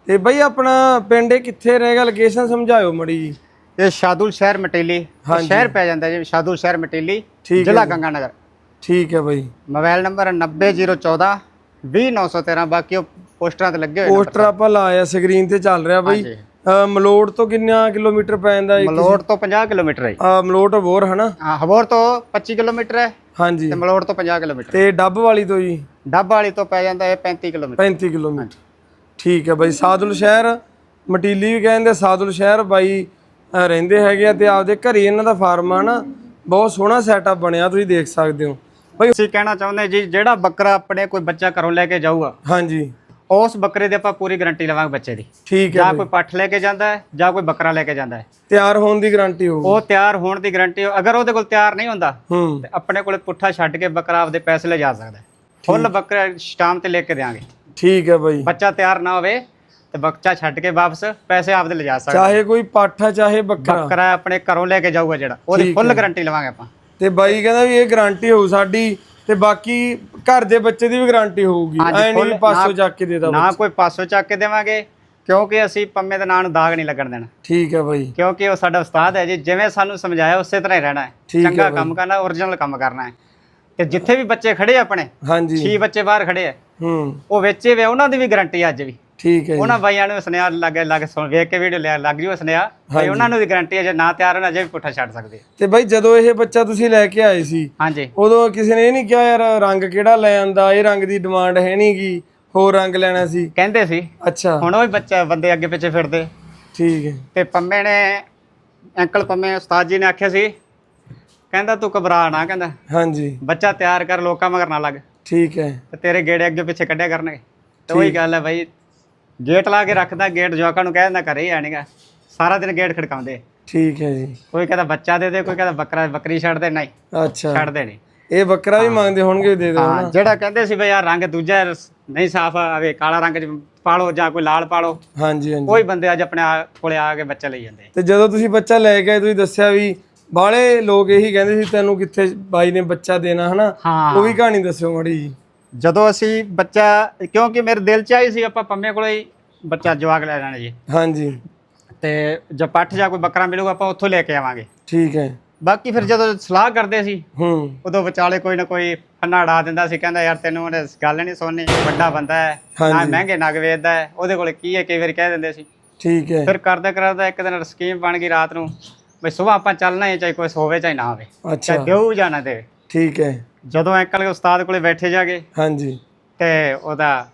Speaker 2: ਤੇ ਬਾਈ ਆਪਣਾ ਪਿੰਡ ਕਿੱਥੇ ਰਹੇਗਾ ਲੋਕੇਸ਼ਨ ਸਮਝਾਇਓ ਮੜੀ ਜੀ।
Speaker 1: ਇਹ ਸ਼ਾਦੁਲ ਸ਼ਹਿਰ ਮਟੇਲੀ। ਸ਼ਹਿਰ ਪੈ ਜਾਂਦਾ ਜੀ ਸ਼ਾਦੁਲ ਸ਼ਹਿਰ ਮਟੇਲੀ। ਜ਼ਿਲ੍ਹਾ ਗੰਗਾਨਗਰ।
Speaker 2: ਠੀਕ ਹੈ ਬਾਈ।
Speaker 1: ਮੋਬਾਈਲ ਨੰਬਰ 90014 20913 ਬਾਕੀ ਉਹ ਪੋਸਟਰਾਂ ਤੇ ਲੱਗੇ ਹੋਏ ਨੇ
Speaker 2: ਪੋਸਟਰ ਆਪਾਂ ਲਾਇਆ ਸਕਰੀਨ ਤੇ ਚੱਲ ਰਿਹਾ ਬਾਈ। ਮਲੋਟ ਤੋਂ ਕਿੰਨਾ ਕਿਲੋਮੀਟਰ ਪੈ ਜਾਂਦਾ ਇਹ
Speaker 1: ਮਲੋੜ ਤੋਂ 50 ਕਿਲੋਮੀਟਰ ਹੈ।
Speaker 2: ਆ ਮਲੋਟ ਬੋਰ ਹਨਾ?
Speaker 1: ਹਾਂ ਹਬੋਰ ਤੋਂ 25 ਕਿਲੋਮੀਟਰ ਹੈ
Speaker 2: ਹਾਂਜੀ।
Speaker 1: ਤੇ ਮਲੋੜ ਤੋਂ 50 ਕਿਲੋਮੀਟਰ।
Speaker 2: ਤੇ ਡੱਬ ਵਾਲੀ ਤੋਂ ਜੀ?
Speaker 1: ਡੱਬ ਵਾਲੀ ਤੋਂ ਪੈ ਜਾਂਦਾ ਹੈ 35 ਕਿਲੋਮੀਟਰ।
Speaker 2: 35 ਕਿਲੋਮੀਟਰ। ਠੀਕ ਹੈ ਬਾਈ। ਸਾਦੁਲ ਸ਼ਹਿਰ ਮਟੀਲੀ ਵੀ ਕਹਿੰਦੇ ਸਾਦੁਲ ਸ਼ਹਿਰ ਬਾਈ ਰਹਿੰਦੇ ਹੈਗੇ ਆ ਤੇ ਆਪਦੇ ਘਰੇ ਇਹਨਾਂ ਦਾ ਫਾਰਮ ਆ ਨਾ ਬਹੁਤ ਸੋਹਣਾ ਸੈਟਅਪ ਬਣਿਆ ਤੁਸੀਂ ਦੇਖ ਸਕਦੇ ਹੋ। ਬਾਈ
Speaker 1: ਅਸੀਂ ਕਹਿਣਾ ਚਾਹੁੰਦੇ ਜੀ ਜਿਹੜਾ ਬੱਕਰਾ ਆਪਣੇ ਕੋਈ ਬੱਚਾ ਘਰੋਂ ਲੈ ਕੇ ਜਾਊਗਾ
Speaker 2: ਹਾਂਜੀ।
Speaker 1: ਉਸ ਬੱਕਰੇ ਦੀ ਆਪਾਂ ਪੂਰੀ ਗਾਰੰਟੀ ਲਵਾਂਗੇ ਬੱਚੇ ਦੀ।
Speaker 2: ਠੀਕ ਹੈ
Speaker 1: ਜਾਂ ਕੋਈ ਪੱਠ ਲੈ ਕੇ ਜਾਂਦਾ ਹੈ ਜਾਂ ਕੋਈ ਬੱਕਰਾ ਲੈ ਕੇ ਜਾਂਦਾ ਹੈ।
Speaker 2: ਤਿਆਰ ਹੋਣ ਦੀ ਗਾਰੰਟੀ ਹੋਊ
Speaker 1: ਉਹ ਤਿਆਰ ਹੋਣ ਦੀ ਗਾਰੰਟੀ ਅਗਰ ਉਹਦੇ ਕੋਲ ਤਿਆਰ ਨਹੀਂ ਹੁੰਦਾ
Speaker 2: ਹੂੰ।
Speaker 1: ਤੇ ਆਪਣੇ ਕੋਲੇ ਪੁੱਠਾ ਛੱਡ ਕੇ ਬੱਕਰਾ ਆਪਦੇ ਪੈਸੇ ਲੈ ਜਾ ਸਕਦਾ ਹੈ। ਫੁੱਲ ਬੱਕਰਾ ਸਟਾਮ ਤੇ ਲੈ ਕੇ ਦੇਾਂਗੇ
Speaker 2: ਠੀਕ ਹੈ ਬਾਈ।
Speaker 1: ਬੱਚਾ ਤਿਆਰ ਨਾ ਹੋਵੇ ਤੇ ਬੱਚਾ ਛੱਡ ਕੇ ਵਾਪਸ ਪੈਸੇ ਆਪਦੇ ਲੈ ਜਾ ਸਕਦਾ
Speaker 2: ਚਾਹੇ ਕੋਈ ਪਾਠਾ ਚਾਹੇ ਬੱਕਰਾ।
Speaker 1: ਬੱਕਰਾ ਆਪਣੇ ਘਰੋਂ ਲੈ ਕੇ ਜਾਊਗਾ ਜਿਹੜਾ ਉਹਦੀ ਫੁੱਲ ਗਾਰੰਟੀ ਲਵਾਂਗੇ ਆਪਾਂ।
Speaker 2: ਤੇ ਬਾਈ ਕਹਿੰਦਾ ਵੀ ਇਹ ਗਾਰੰਟੀ ਹੋਊ ਸਾਡੀ ਤੇ ਬਾਕੀ ਘਰ ਦੇ ਬੱਚੇ ਦੀ ਵੀ ਗਾਰੰਟੀ ਹੋਊਗੀ।
Speaker 1: ਹਾਂਜੀ,
Speaker 2: ਐ ਨਹੀਂ
Speaker 1: full-
Speaker 2: ਪਾਸੋਂ
Speaker 1: ਨਾ-
Speaker 2: ਚੱਕ ਕੇ ਦੇ
Speaker 1: ਨਾ ਕੋਈ ਪਾਸੋਂ ਚੱਕ ਕੇ ਦੇਵਾਂਗੇ ਕਿਉਂਕਿ ਅਸੀਂ ਪੰਮੇ ਦੇ ਨਾਂ ਨੂੰ ਦਾਗ ਨਹੀਂ ਲੱਗਣ ਦੇਣਾ।
Speaker 2: ਠੀਕ ਹੈ ਬਾਈ।
Speaker 1: ਕਿਉਂਕਿ ਉਹ ਸਾਡਾ ਉਸਤਾਦ ਹੈ ਜੀ ਜਿਵੇਂ ਸਾਨੂੰ ਸਮਝਾਇਆ ਉਸੇ ਤਰ੍ਹਾਂ ਹੀ ਰਹਿਣਾ ਹੈ।
Speaker 2: ਠੀਕ ਹੈ
Speaker 1: ਚੰਗਾ। ਕੰਮ ਕਰਨਾ ਓਰੀਜਨਲ ਕੰਮ ਕਰਨਾ ਹੈ। ਤੇ ਜਿੱਥੇ ਵੀ ਬੱਚੇ ਖੜੇ ਆ ਆਪਣੇ
Speaker 2: ਹਾਂਜੀ।
Speaker 1: 6 ਬੱਚੇ ਬਾਹਰ ਖੜੇ ਆ।
Speaker 2: ਹੂੰ।
Speaker 1: ਉਹ ਵੇਚੇ ਵੇ ਉਹਨਾਂ ਦੀ ਵੀ ਗਾਰੰਟੀ ਅੱਜ ਵੀ।
Speaker 2: ਠੀਕ ਹੈ ਜੀ।
Speaker 1: ਉਹਨਾਂ ਬਾਈਆਂ ਨੂੰ ਸੁਨੇਹਾ ਲੱਗੇ ਲੱਗ ਸੁਣ ਵੇਖ ਕੇ ਵੀਡੀਓ ਲੱਗ ਜੂ ਸੁਨੇਹਾ ਬਈ ਉਹਨਾਂ ਨੂੰ ਵੀ ਗਾਰੰਟੀ ਹੈ ਜੇ ਨਾ ਤਿਆਰ ਹੋਣਾ ਜੇ ਵੀ ਪੁੱਠਾ ਛੱਡ ਸਕਦੇ।
Speaker 2: ਤੇ ਬਾਈ ਜਦੋਂ ਇਹ ਬੱਚਾ ਤੁਸੀਂ ਲੈ ਕੇ ਆਏ ਸੀ
Speaker 1: ਹਾਂਜੀ।
Speaker 2: ਉਦੋਂ ਕਿਸੇ ਨੇ ਇਹ ਨਹੀਂ ਕਿਹਾ ਯਾਰ ਰੰਗ ਕਿਹੜਾ ਲੈ ਆਂਦਾ? ਇਹ ਰੰਗ ਦੀ ਡਿਮਾਂਡ ਹੈ ਨਹੀਂਗੀ ਹੋਰ ਰੰਗ ਲੈਣਾ ਸੀ?
Speaker 1: ਕਹਿੰਦੇ ਸੀ।
Speaker 2: ਅੱਛਾ।
Speaker 1: ਹੁਣ ਉਹ ਵੀ ਬੱਚਾ ਬੰਦੇ ਅੱਗੇ ਪਿੱਛੇ ਫਿਰਦੇ।
Speaker 2: ਠੀਕ ਹੈ।
Speaker 1: ਤੇ ਪੰਮੇ ਨੇ ਅੰਕਲ ਪੰਮੇ ਉਸਤਾਦ ਜੀ ਨੇ ਆਖਿਆ ਸੀ ਕਹਿੰਦਾ ਤੂੰ ਘਬਰਾ ਨਾ ਕਹਿੰਦਾ।
Speaker 2: ਹਾਂਜੀ।
Speaker 1: ਬੱਚਾ ਤਿਆਰ ਕਰ ਲੋਕਾਂ ਮਗਰ ਨਾ ਲੱਗ।
Speaker 2: ਠੀਕ ਹੈ।
Speaker 1: ਤੇ ਤੇਰੇ ਗੇੜੇ ਅੱਗੇ ਪਿੱਛੇ ਕੱਢਿਆ ਕਰਨਗੇ। ਤੇ ਉਹੀ ਗੱਲ ਹੈ ਬਾਈ ਗੇਟ ਲਾ ਕੇ ਰੱਖਦਾ ਗੇਟ ਜਵਾਕਾਂ ਨੂੰ ਕਹਿ ਦਿੰਦਾ ਘਰੇ ਹੀ ਆਣੀਗਾ ਸਾਰਾ ਦਿਨ ਗੇਟ ਖੜਕਾਉਂਦੇ।
Speaker 2: ਠੀਕ ਹੈ ਜੀ।
Speaker 1: ਕੋਈ ਕਹਿੰਦਾ ਬੱਚਾ ਦੇ ਦੇ ਕੋਈ ਕਹਿੰਦਾ ਬੱਕਰਾ ਬੱਕਰੀ ਛੱਡ ਦੇ ਨਹੀਂ
Speaker 2: ਅੱਛਾ।
Speaker 1: ਛੱਡਦੇ ਨਹੀਂ।
Speaker 2: ਇਹ ਬੱਕਰਾ ਵੀ ਮੰਗਦੇ ਹੋਣਗੇ ਦੇ ਦਿਓ
Speaker 1: ਹਾਂ ਜਿਹੜਾ ਕਹਿੰਦੇ ਸੀ ਬਈ ਯਾਰ ਰੰਗ ਦੂਜਾ ਰਸ- ਨਹੀਂ ਸਾਫ਼ ਆਵੇ ਕਾਲਾ ਰੰਗ ਚ ਪਾਲੋ ਜਾਂ ਕੋਈ ਲਾਲ ਪਾਲੋ
Speaker 2: ਹਾਂਜੀ ਹਾਂਜੀ।
Speaker 1: ਕੋਈ ਬੰਦੇ ਅੱਜ ਆਪਣੇ ਆ- ਕੋਲੇ ਆ ਕੇ ਬੱਚਾ ਲਈ ਜਾਂਦੇ।
Speaker 2: ਤੇ ਜਦੋਂ ਤੁਸੀਂ ਬੱਚਾ ਲੈ ਕੇ ਆਏ ਤੁਸੀਂ ਦੱਸਿਆ ਵੀ ਬਾਹਲੇ ਲੋਕ ਇਹੀ ਕਹਿੰਦੇ ਸੀ ਤੈਨੂੰ ਕਿੱਥੇ ਬਾਈ ਨੇ ਬੱਚਾ ਦੇਣਾ ਹਨਾ?
Speaker 1: ਹਾਂ।
Speaker 2: ਉਹ ਵੀ ਕਹਾਣੀ ਦੱਸਿਓ ਮੜੀ ਜੀ।
Speaker 1: ਜਦੋਂ ਅਸੀਂ ਬੱਚਾ ਕਿਉਂਕਿ ਮੇਰੇ ਦਿਲ ਚ ਆਈ ਸੀ ਆਪਾਂ ਪੰਮੇ ਕੋਲੇ ਹੀ ਬੱਚਾ ਜਵਾਕ ਲੈ ਜਾਣਾ ਜੀ।
Speaker 2: ਹਾਂਜੀ।
Speaker 1: ਤੇ ਜੇ ਪੱਠ ਜਾਂ ਕੋਈ ਬੱਕਰਾ ਮਿਲੂਗਾ ਆਪਾਂ ਉੱਥੋਂ ਲੈ ਕੇ ਆਵਾਂਗੇ।
Speaker 2: ਠੀਕ ਹੈ।
Speaker 1: ਬਾਕੀ ਫਿਰ ਜਦੋਂ ਸਲਾਹ ਕਰਦੇ ਸੀ
Speaker 2: ਹੂੰ।
Speaker 1: ਉਦੋਂ ਵਿਚਾਲੇ ਕੋਈ ਨਾ ਕੋਈ ਫੰਨਾ ਉਡਾ ਦਿੰਦਾ ਸੀ ਕਹਿੰਦਾ ਯਾਰ ਤੈਨੂੰ ਉਹਨੇ ਗੱਲ ਨਹੀਂ ਸੁਣਨੀ ਵੱਡਾ ਬੰਦਾ ਹੈ ਨਾ
Speaker 2: ਹਾਂਜੀ।
Speaker 1: ਮਹਿੰਗੇ ਨਗ ਵੇਚਦਾ ਹੈ ਉਹਦੇ ਕੋਲੇ ਕੀ ਹੈ ਕਈ ਵਾਰੀ ਕਹਿ ਦਿੰਦੇ ਸੀ।
Speaker 2: ਠੀਕ ਹੈ।
Speaker 1: ਫਿਰ ਕਰਦਾ ਕਰਦਾ ਇੱਕ ਦਿਨ ਸਕੀਮ ਬਣ ਗਈ ਰਾਤ ਨੂੰ ਬਈ ਸਵੇਰ ਆਪਾਂ ਚੱਲਣਾ ਹੈ ਚਾਹੇ ਕੋਈ ਹੋਵੇ ਚਾਹੇ ਨਾ ਹੋਵੇ
Speaker 2: ਅੱਛਾ।
Speaker 1: ਚਾਹੇ ਦੇਊ ਜਾਂ ਨਾ ਦੇਵੇ।
Speaker 2: ਠੀਕ ਹੈ।
Speaker 1: ਜਦੋਂ ਅੰਕਲ ਦੇ ਉਸਤਾਦ ਕੋਲੇ ਬੈਠੇ ਜਾਗੇ।
Speaker 2: ਹਾਂਜੀ।
Speaker 1: ਤੇ ਉਹਦਾ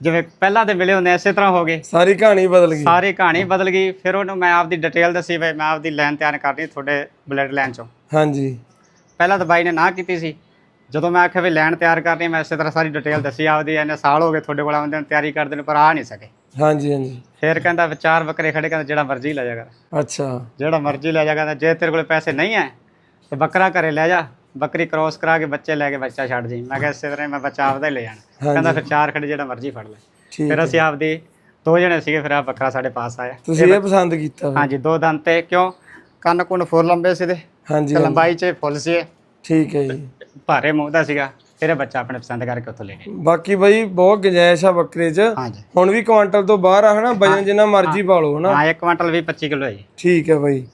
Speaker 1: ਜਿਵੇਂ ਪਹਿਲਾਂ ਦੇ ਮਿਲੇ ਹੁੰਦੇ ਐਸੇ ਤਰ੍ਹਾਂ ਹੋ ਗਏ।
Speaker 2: ਸਾਰੀ ਕਹਾਣੀ ਬਦਲ ਗਈ।
Speaker 1: ਸਾਰੀ ਕਹਾਣੀ ਬਦਲ ਗਈ। ਫਿਰ ਉਹਨੂੰ ਮੈਂ ਆਪਦੀ ਡਿਟੇਲ ਦੱਸੀ ਬਈ ਮੈਂ ਆਪਦੀ ਲਾਈਨ ਤਿਆਰ ਕਰਨੀ ਤੁਹਾਡੇ ਬਲੱਡ ਲਾਈਨ ਚੋਂ।
Speaker 2: ਹਾਂਜੀ।
Speaker 1: ਪਹਿਲਾਂ ਤਾਂ ਬਾਈ ਨੇ ਨਾ ਕੀਤੀ ਸੀ। ਜਦੋਂ ਮੈਂ ਆਖਿਆ ਵੀ ਲਾਈਨ ਤਿਆਰ ਕਰਨੀ ਮੈਂ ਇਸੇ ਤਰ੍ਹਾਂ ਸਾਰੀ ਡਿਟੇਲ ਦੱਸੀ ਆਪਦੀ ਇਹਨੇ ਸਾਲ ਹੋ ਗਏ ਤੁਹਾਡੇ ਕੋਲ ਆਉਂਦੇ ਨੂੰ ਤਿਆਰੀ ਕਰਦੇ ਨੂੰ ਪਰ ਆ ਨਹੀਂ ਸਕੇ।
Speaker 2: ਹਾਂਜੀ ਹਾਂਜੀ।
Speaker 1: ਫਿਰ ਕਹਿੰਦਾ ਵਿਚਾਰ ਬੱਕਰੇ ਖੜੇ ਕਹਿੰਦਾ ਜਿਹੜਾ ਮਰਜ਼ੀ ਲੈ ਜਾ ਕਰ।
Speaker 2: ਅੱਛਾ।
Speaker 1: ਜਿਹੜਾ ਮਰਜ਼ੀ ਲੈ ਜਾ ਕਹਿੰਦਾ ਜੇ ਤੇਰੇ ਕੋਲ ਪੈਸੇ ਨਹੀਂ ਹੈ ਤੇ ਬੱਕਰਾ ਘਰੇ ਲੈ ਜਾ। ਬੱਕਰੀ ਕ੍ਰੋਸ ਕਰਾ ਕੇ ਬੱਚੇ ਲੈ ਕੇ ਬੱਚਾ ਛੱਡ ਜੀ ਮੈਂ ਕਿਹਾ ਇਸੇ ਤਰ੍ਹਾਂ ਹੀ ਮੈਂ ਬੱਚਾ ਆਪਦਾ ਹੀ ਲੈ ਜਾਣਾ। ਕਹਿੰਦਾ ਫਿਰ ਚਾਰ ਖੜੇ ਜਿਹੜਾ ਮਰਜ਼ੀ ਫੜ ਲੈ।
Speaker 2: ਠੀਕ
Speaker 1: ਫਿਰ ਅਸੀਂ ਆਪਦੀ ਦੋ ਜਣੇ ਸੀਗੇ ਫਿਰ ਆ ਬੱਕਰਾ ਸਾਡੇ ਪਾਸ ਆਇਆ।
Speaker 2: ਤੁਸੀਂ ਇਹ ਪਸੰਦ ਕੀਤਾ?
Speaker 1: ਹਾਂਜੀ ਦੋ ਦੰਦ ਤੇ ਕਿਉਂ? ਕੰਨ ਕੁੰਨ ਫੁੱਲ ਲੰਬੇ ਸੀ ਤੇ
Speaker 2: ਹਾਂਜੀ।
Speaker 1: ਤੇ ਲੰਬਾਈ ਚ ਫੁੱਲ ਸੀ।
Speaker 2: ਠੀਕ ਹੈ ਜੀ।
Speaker 1: ਭਾਰੇ ਮੂੰਹ ਦਾ ਸੀਗਾ ਇਹ ਬੱਚਾ ਆਪਣੇ ਪਸੰਦ ਕਰਕੇ ਉੱਥੋਂ ਲੈ ਗਏ
Speaker 2: ਬਾਕੀ ਬਈ ਬਹੁਤ ਗੁੰਜਾਇਸ਼ ਆ ਬੱਕਰੇ 'ਚ। ਹੁਣ ਵੀ ਕੁਆਂਟਲ ਤੋਂ ਬਾਹਰ ਆ ਹਨਾ? ਵਜਨ ਜਿੰਨਾ ਮਰਜ਼ੀ ਪਾ ਲਓ ਹਨਾ?
Speaker 1: ਹਾਂ ਇੱਕ ਕੁਇੰਟਲ ਵੀ 25 ਕਿਲੋ ਹੈ ਜੀ।
Speaker 2: ਠੀਕ ਹੈ ਬਾਈ।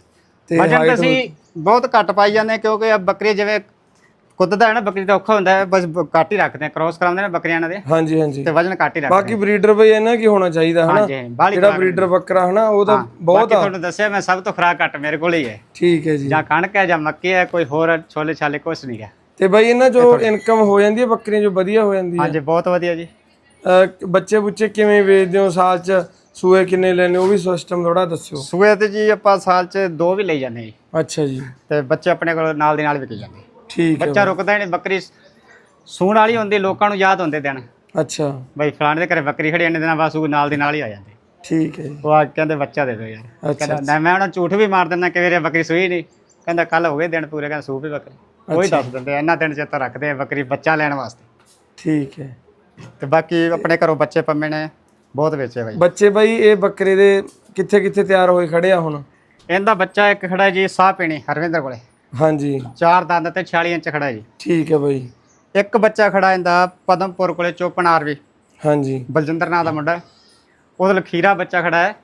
Speaker 2: ਤੇ
Speaker 1: ਵਜਨ ਅਸੀਂ ਬਹੁਤ ਘੱਟ ਪਾਈ ਜਾਂਦੇ ਕਿਉਂਕਿ ਇਹ ਬੱਕਰੀ ਜਿਵੇਂ ਕੁੱਦਦਾ ਹੈ ਨਾ ਬੱਕਰੀ ਦਾ ਔਖਾ ਹੁੰਦਾ ਹੈ ਬਸ ਬ- ਘੱਟ ਹੀ ਰੱਖਦੇ ਆ ਕ੍ਰੋਸ ਕਰਾਉਂਦੇ ਨੇ ਬੱਕਰੀਆਂ ਇਹਨਾਂ ਦੇ
Speaker 2: ਹਾਂਜੀ ਹਾਂਜੀ।
Speaker 1: ਤੇ ਵਜਨ ਘੱਟ ਹੀ ਰੱਖਦੇ
Speaker 2: ਬਾਕੀ ਬਰੀਡਰ ਬਈ ਇਹਨਾਂ ਕੀ ਹੋਣਾ ਚਾਹੀਦਾ ਹਨਾ?
Speaker 1: ਹਾਂਜੀ
Speaker 2: ਜਿਹੜਾ ਬਰੀਡਰ ਬੱਕਰਾ ਹਨਾ ਉਹ ਤਾਂ ਬਹੁਤ ਆ।
Speaker 1: ਤੁਹਾਨੂੰ ਦੱਸਿਆ ਮੈਂ ਸਭ ਤੋਂ ਖਰਾਕ ਘੱਟ ਮੇਰੇ ਕੋਲ ਹੀ ਹੈ।
Speaker 2: ਠੀਕ ਹੈ ਜੀ।
Speaker 1: ਜਾਂ ਕਣਕ ਹੈ ਜਾਂ ਮੱਕੀ ਹੈ ਕੋਈ ਹੋਰ ਛੋਲੇ ਛਾਲੇ ਕੁਛ ਨਹੀਂ ਹੈ।
Speaker 2: ਤੇ ਬਾਈ ਇਹਨਾਂ ਚੋਂ ਇਨਕਮ ਹੋ ਜਾਂਦੀ ਹੈ ਬੱਕਰੀਆਂ ਚੋਂ ਵਧੀਆ ਹੋ ਜਾਂਦੀ ਹੈ?
Speaker 1: ਹਾਂਜੀ ਬਹੁਤ ਵਧੀਆ ਜੀ।
Speaker 2: ਅਹ ਬੱਚੇ ਬੁੱਚੇ ਕਿਵੇਂ ਵੇਚਦੇ ਹੋ ਸਾਲ 'ਚ? ਸੂਏ ਕਿੰਨੇ ਲੈਣੇ ਉਹ ਵੀ ਸਿਸਟਮ ਥੋੜਾ ਦੱਸਿਓ।
Speaker 1: ਸੂਏ ਤੇ ਜੀ ਆਪਾਂ ਸਾਲ 'ਚ ਦੋ ਵੀ ਲਈ ਜਾਂਦੇ ਜੀ।
Speaker 2: ਅੱਛਾ ਜੀ।
Speaker 1: ਤੇ ਬੱਚੇ ਆਪਣੇ ਕੋਲ ਨਾਲ ਦੀ ਨਾਲ ਵਿਕ ਜਾਂਦੇ
Speaker 2: ਠੀਕ ਹੈ
Speaker 1: ਬੱਚਾ ਰੁਕਦਾ ਹੀ ਨਹੀਂ ਬੱਕਰੀ ਸੂਣ ਵਾਲੀ ਹੁੰਦੀ ਲੋਕਾਂ ਨੂੰ ਯਾਦ ਹੁੰਦੇ ਦਿਨ।
Speaker 2: ਅੱਛਾ।
Speaker 1: ਬਈ ਫਲਾਣੇ ਦੇ ਘਰੇ ਬੱਕਰੀ ਖੜੀ ਇੰਨੇ ਦਿਨਾਂ ਬਾਅਦ ਸੂ ਨਾਲ ਦੀ ਨਾਲ ਹੀ ਆ ਜਾਂਦੇ।
Speaker 2: ਠੀਕ ਹੈ
Speaker 1: ਉਹ ਆ ਕਹਿੰਦੇ ਬੱਚਾ ਦੇ ਦਿਓ ਯਾਰ। ਕਹਿੰਦਾ ਮੈਂ ਉਹਨਾਂ ਝੂਠ ਵੀ ਮਾਰ ਦਿੰਦਾ ਕਿ ਵੀਰੇ ਬੱਕਰੀ ਸੂਈ ਨਹੀਂ। ਕਹਿੰਦਾ ਕੱਲ ਹੋ ਗਏ ਦਿਨ ਪੂਰੇ ਕਹਿੰਦਾ ਸੂ ਵੀ ਬੱਕਰੀ। ਉਹੀ ਦੱਸ ਦਿੰਦੇ ਇੰਨਾ ਦਿਨ ਚੇਤਾ ਰੱਖਦੇ ਬੱਕਰੀ ਬੱਚਾ ਲੈਣ ਵਾਸਤੇ।
Speaker 2: ਠੀਕ ਹੈ।
Speaker 1: ਤੇ ਬਾਕੀ ਆਪਣੇ ਘਰੋਂ ਬੱਚੇ ਪੰਮੇ ਨੇ। ਬਹੁਤ ਵੇਚੇ ਬਾਈ।
Speaker 2: ਬੱਚੇ ਬਾਈ ਇਹ ਬੱਕਰੇ ਦੇ ਕਿੱਥੇ ਕਿੱਥੇ ਤਿਆਰ ਹੋਏ ਖੜੇ ਆ ਹੁਣ?
Speaker 1: ਇਹਦਾ ਬੱਚਾ ਇੱਕ ਖੜਾ ਜੀ ਸਾਹ ਪੀਣੀ ਹਰਵਿੰਦਰ ਕੋਲੇ।
Speaker 2: ਹਾਂਜੀ।
Speaker 1: ਚਾਰ ਦੰਦ ਤੇ 46 ਇੰਚ ਖੜਾ ਜੀ।
Speaker 2: ਠੀਕ ਹੈ ਬਾਈ।
Speaker 1: ਇੱਕ ਬੱਚਾ ਖੜਾ ਇਹਦਾ ਪਦਮਪੁਰ ਕੋਲੇ ਚੋਪਨ ਆਰਵੀ
Speaker 2: ਹਾਂਜੀ।
Speaker 1: ਬਲਜਿੰਦਰ ਨਾਂ ਦਾ ਮੁੰਡਾ ਉਹਦੇ ਲਈ ਖੀਰਾ ਬੱਚਾ ਖੜਾ ਹੈ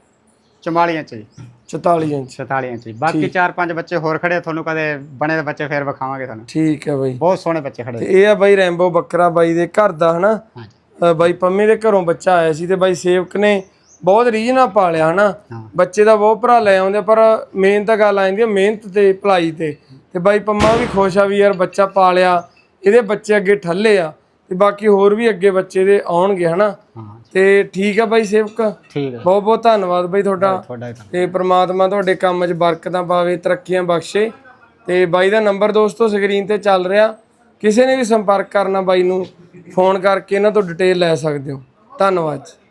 Speaker 1: 44 ਇੰਚ ਜੀ।
Speaker 2: 44 ਇੰਚ।
Speaker 1: 47 ਇੰਚ ਜੀ। ਬਾਕੀ ਚਾਰ ਪੰਜ ਬੱਚੇ ਹੋਰ ਖੜੇ ਆ, ਤੁਹਾਨੂੰ ਕਦੇ ਬਣੇ ਦੇ ਬੱਚੇ ਫੇਰ ਵਿਖਾਵਾਂਗੇ ਤੁਹਾਨੂੰ।
Speaker 2: ਠੀਕ ਹੈ ਬਾਈ।
Speaker 1: ਬਹੁਤ ਸੋਹਣੇ ਬੱਚੇ ਖੜੇ
Speaker 2: ਤੇ ਇਹ ਆ ਬਾਈ ਰੈਂਬੋ ਬੱਕਰਾ ਬਾਈ ਦੇ ਘਰ ਦਾ ਹਨਾ?
Speaker 1: ਹਾਂਜੀ।
Speaker 2: ਬਾਈ ਪੰਮੇ ਦੇ ਘਰੋਂ ਬੱਚਾ ਆਇਆ ਸੀ ਤੇ ਬਾਈ ਸੇਵਕ ਨੇ ਬਹੁਤ ਰੀਝ ਨਾਲ ਪਾਲਿਆ ਹਨਾ?
Speaker 1: ਹਾਂ।
Speaker 2: ਬੱਚੇ ਦਾ ਬਹੁਤ ਭਰਾ ਲੈ ਆਉਂਦੇ ਪਰ ਮੇਨ ਤਾਂ ਗੱਲ ਆ ਜਾਂਦੀ ਆ ਮਿਹਨਤ ਤੇ ਭਲਾਈ ਤੇ। ਤੇ ਬਾਈ ਪੰਮਾ ਵੀ ਖੁਸ਼ ਆ ਵੀ ਯਾਰ ਬੱਚਾ ਪਾਲਿਆ ਇਹਦੇ ਬੱਚੇ ਅੱਗੇ ਠੱਲੇ ਆ ਤੇ ਬਾਕੀ ਹੋਰ ਵੀ ਅੱਗੇ ਬੱਚੇ ਦੇ ਆਉਣਗੇ ਹਨਾ?
Speaker 1: ਹਾਂ।
Speaker 2: ਤੇ ਠੀਕ ਆ ਬਾਈ ਸੇਵਕ?
Speaker 1: ਹੈ
Speaker 2: ਬਹੁਤ ਬਹੁਤ ਧੰਨਵਾਦ ਬਾਈ ਤੁਹਾਡਾ। ਤੇ ਪ੍ਰਮਾਤਮਾ ਤੁਹਾਡੇ ਕੰਮ 'ਚ ਬਰਕਤਾਂ ਪਾਵੇ ਤਰੱਕੀਆਂ ਬਖਸ਼ੇ। ਤੇ ਬਾਈ ਦਾ ਨੰਬਰ ਦੋਸਤੋ ਸਕਰੀਨ ਤੇ ਚੱਲ ਰਿਹਾ। ਕਿਸੇ ਨੇ ਵੀ ਸੰਪਰਕ ਕਰਨਾ ਬਾਈ ਨੂੰ, ਫੋਨ ਕਰਕੇ ਇਹਨਾਂ ਤੋਂ ਡਿਟੇਲ ਲੈ ਸਕਦੇ ਹੋ। ਧੰਨਵਾਦ ਜੀ।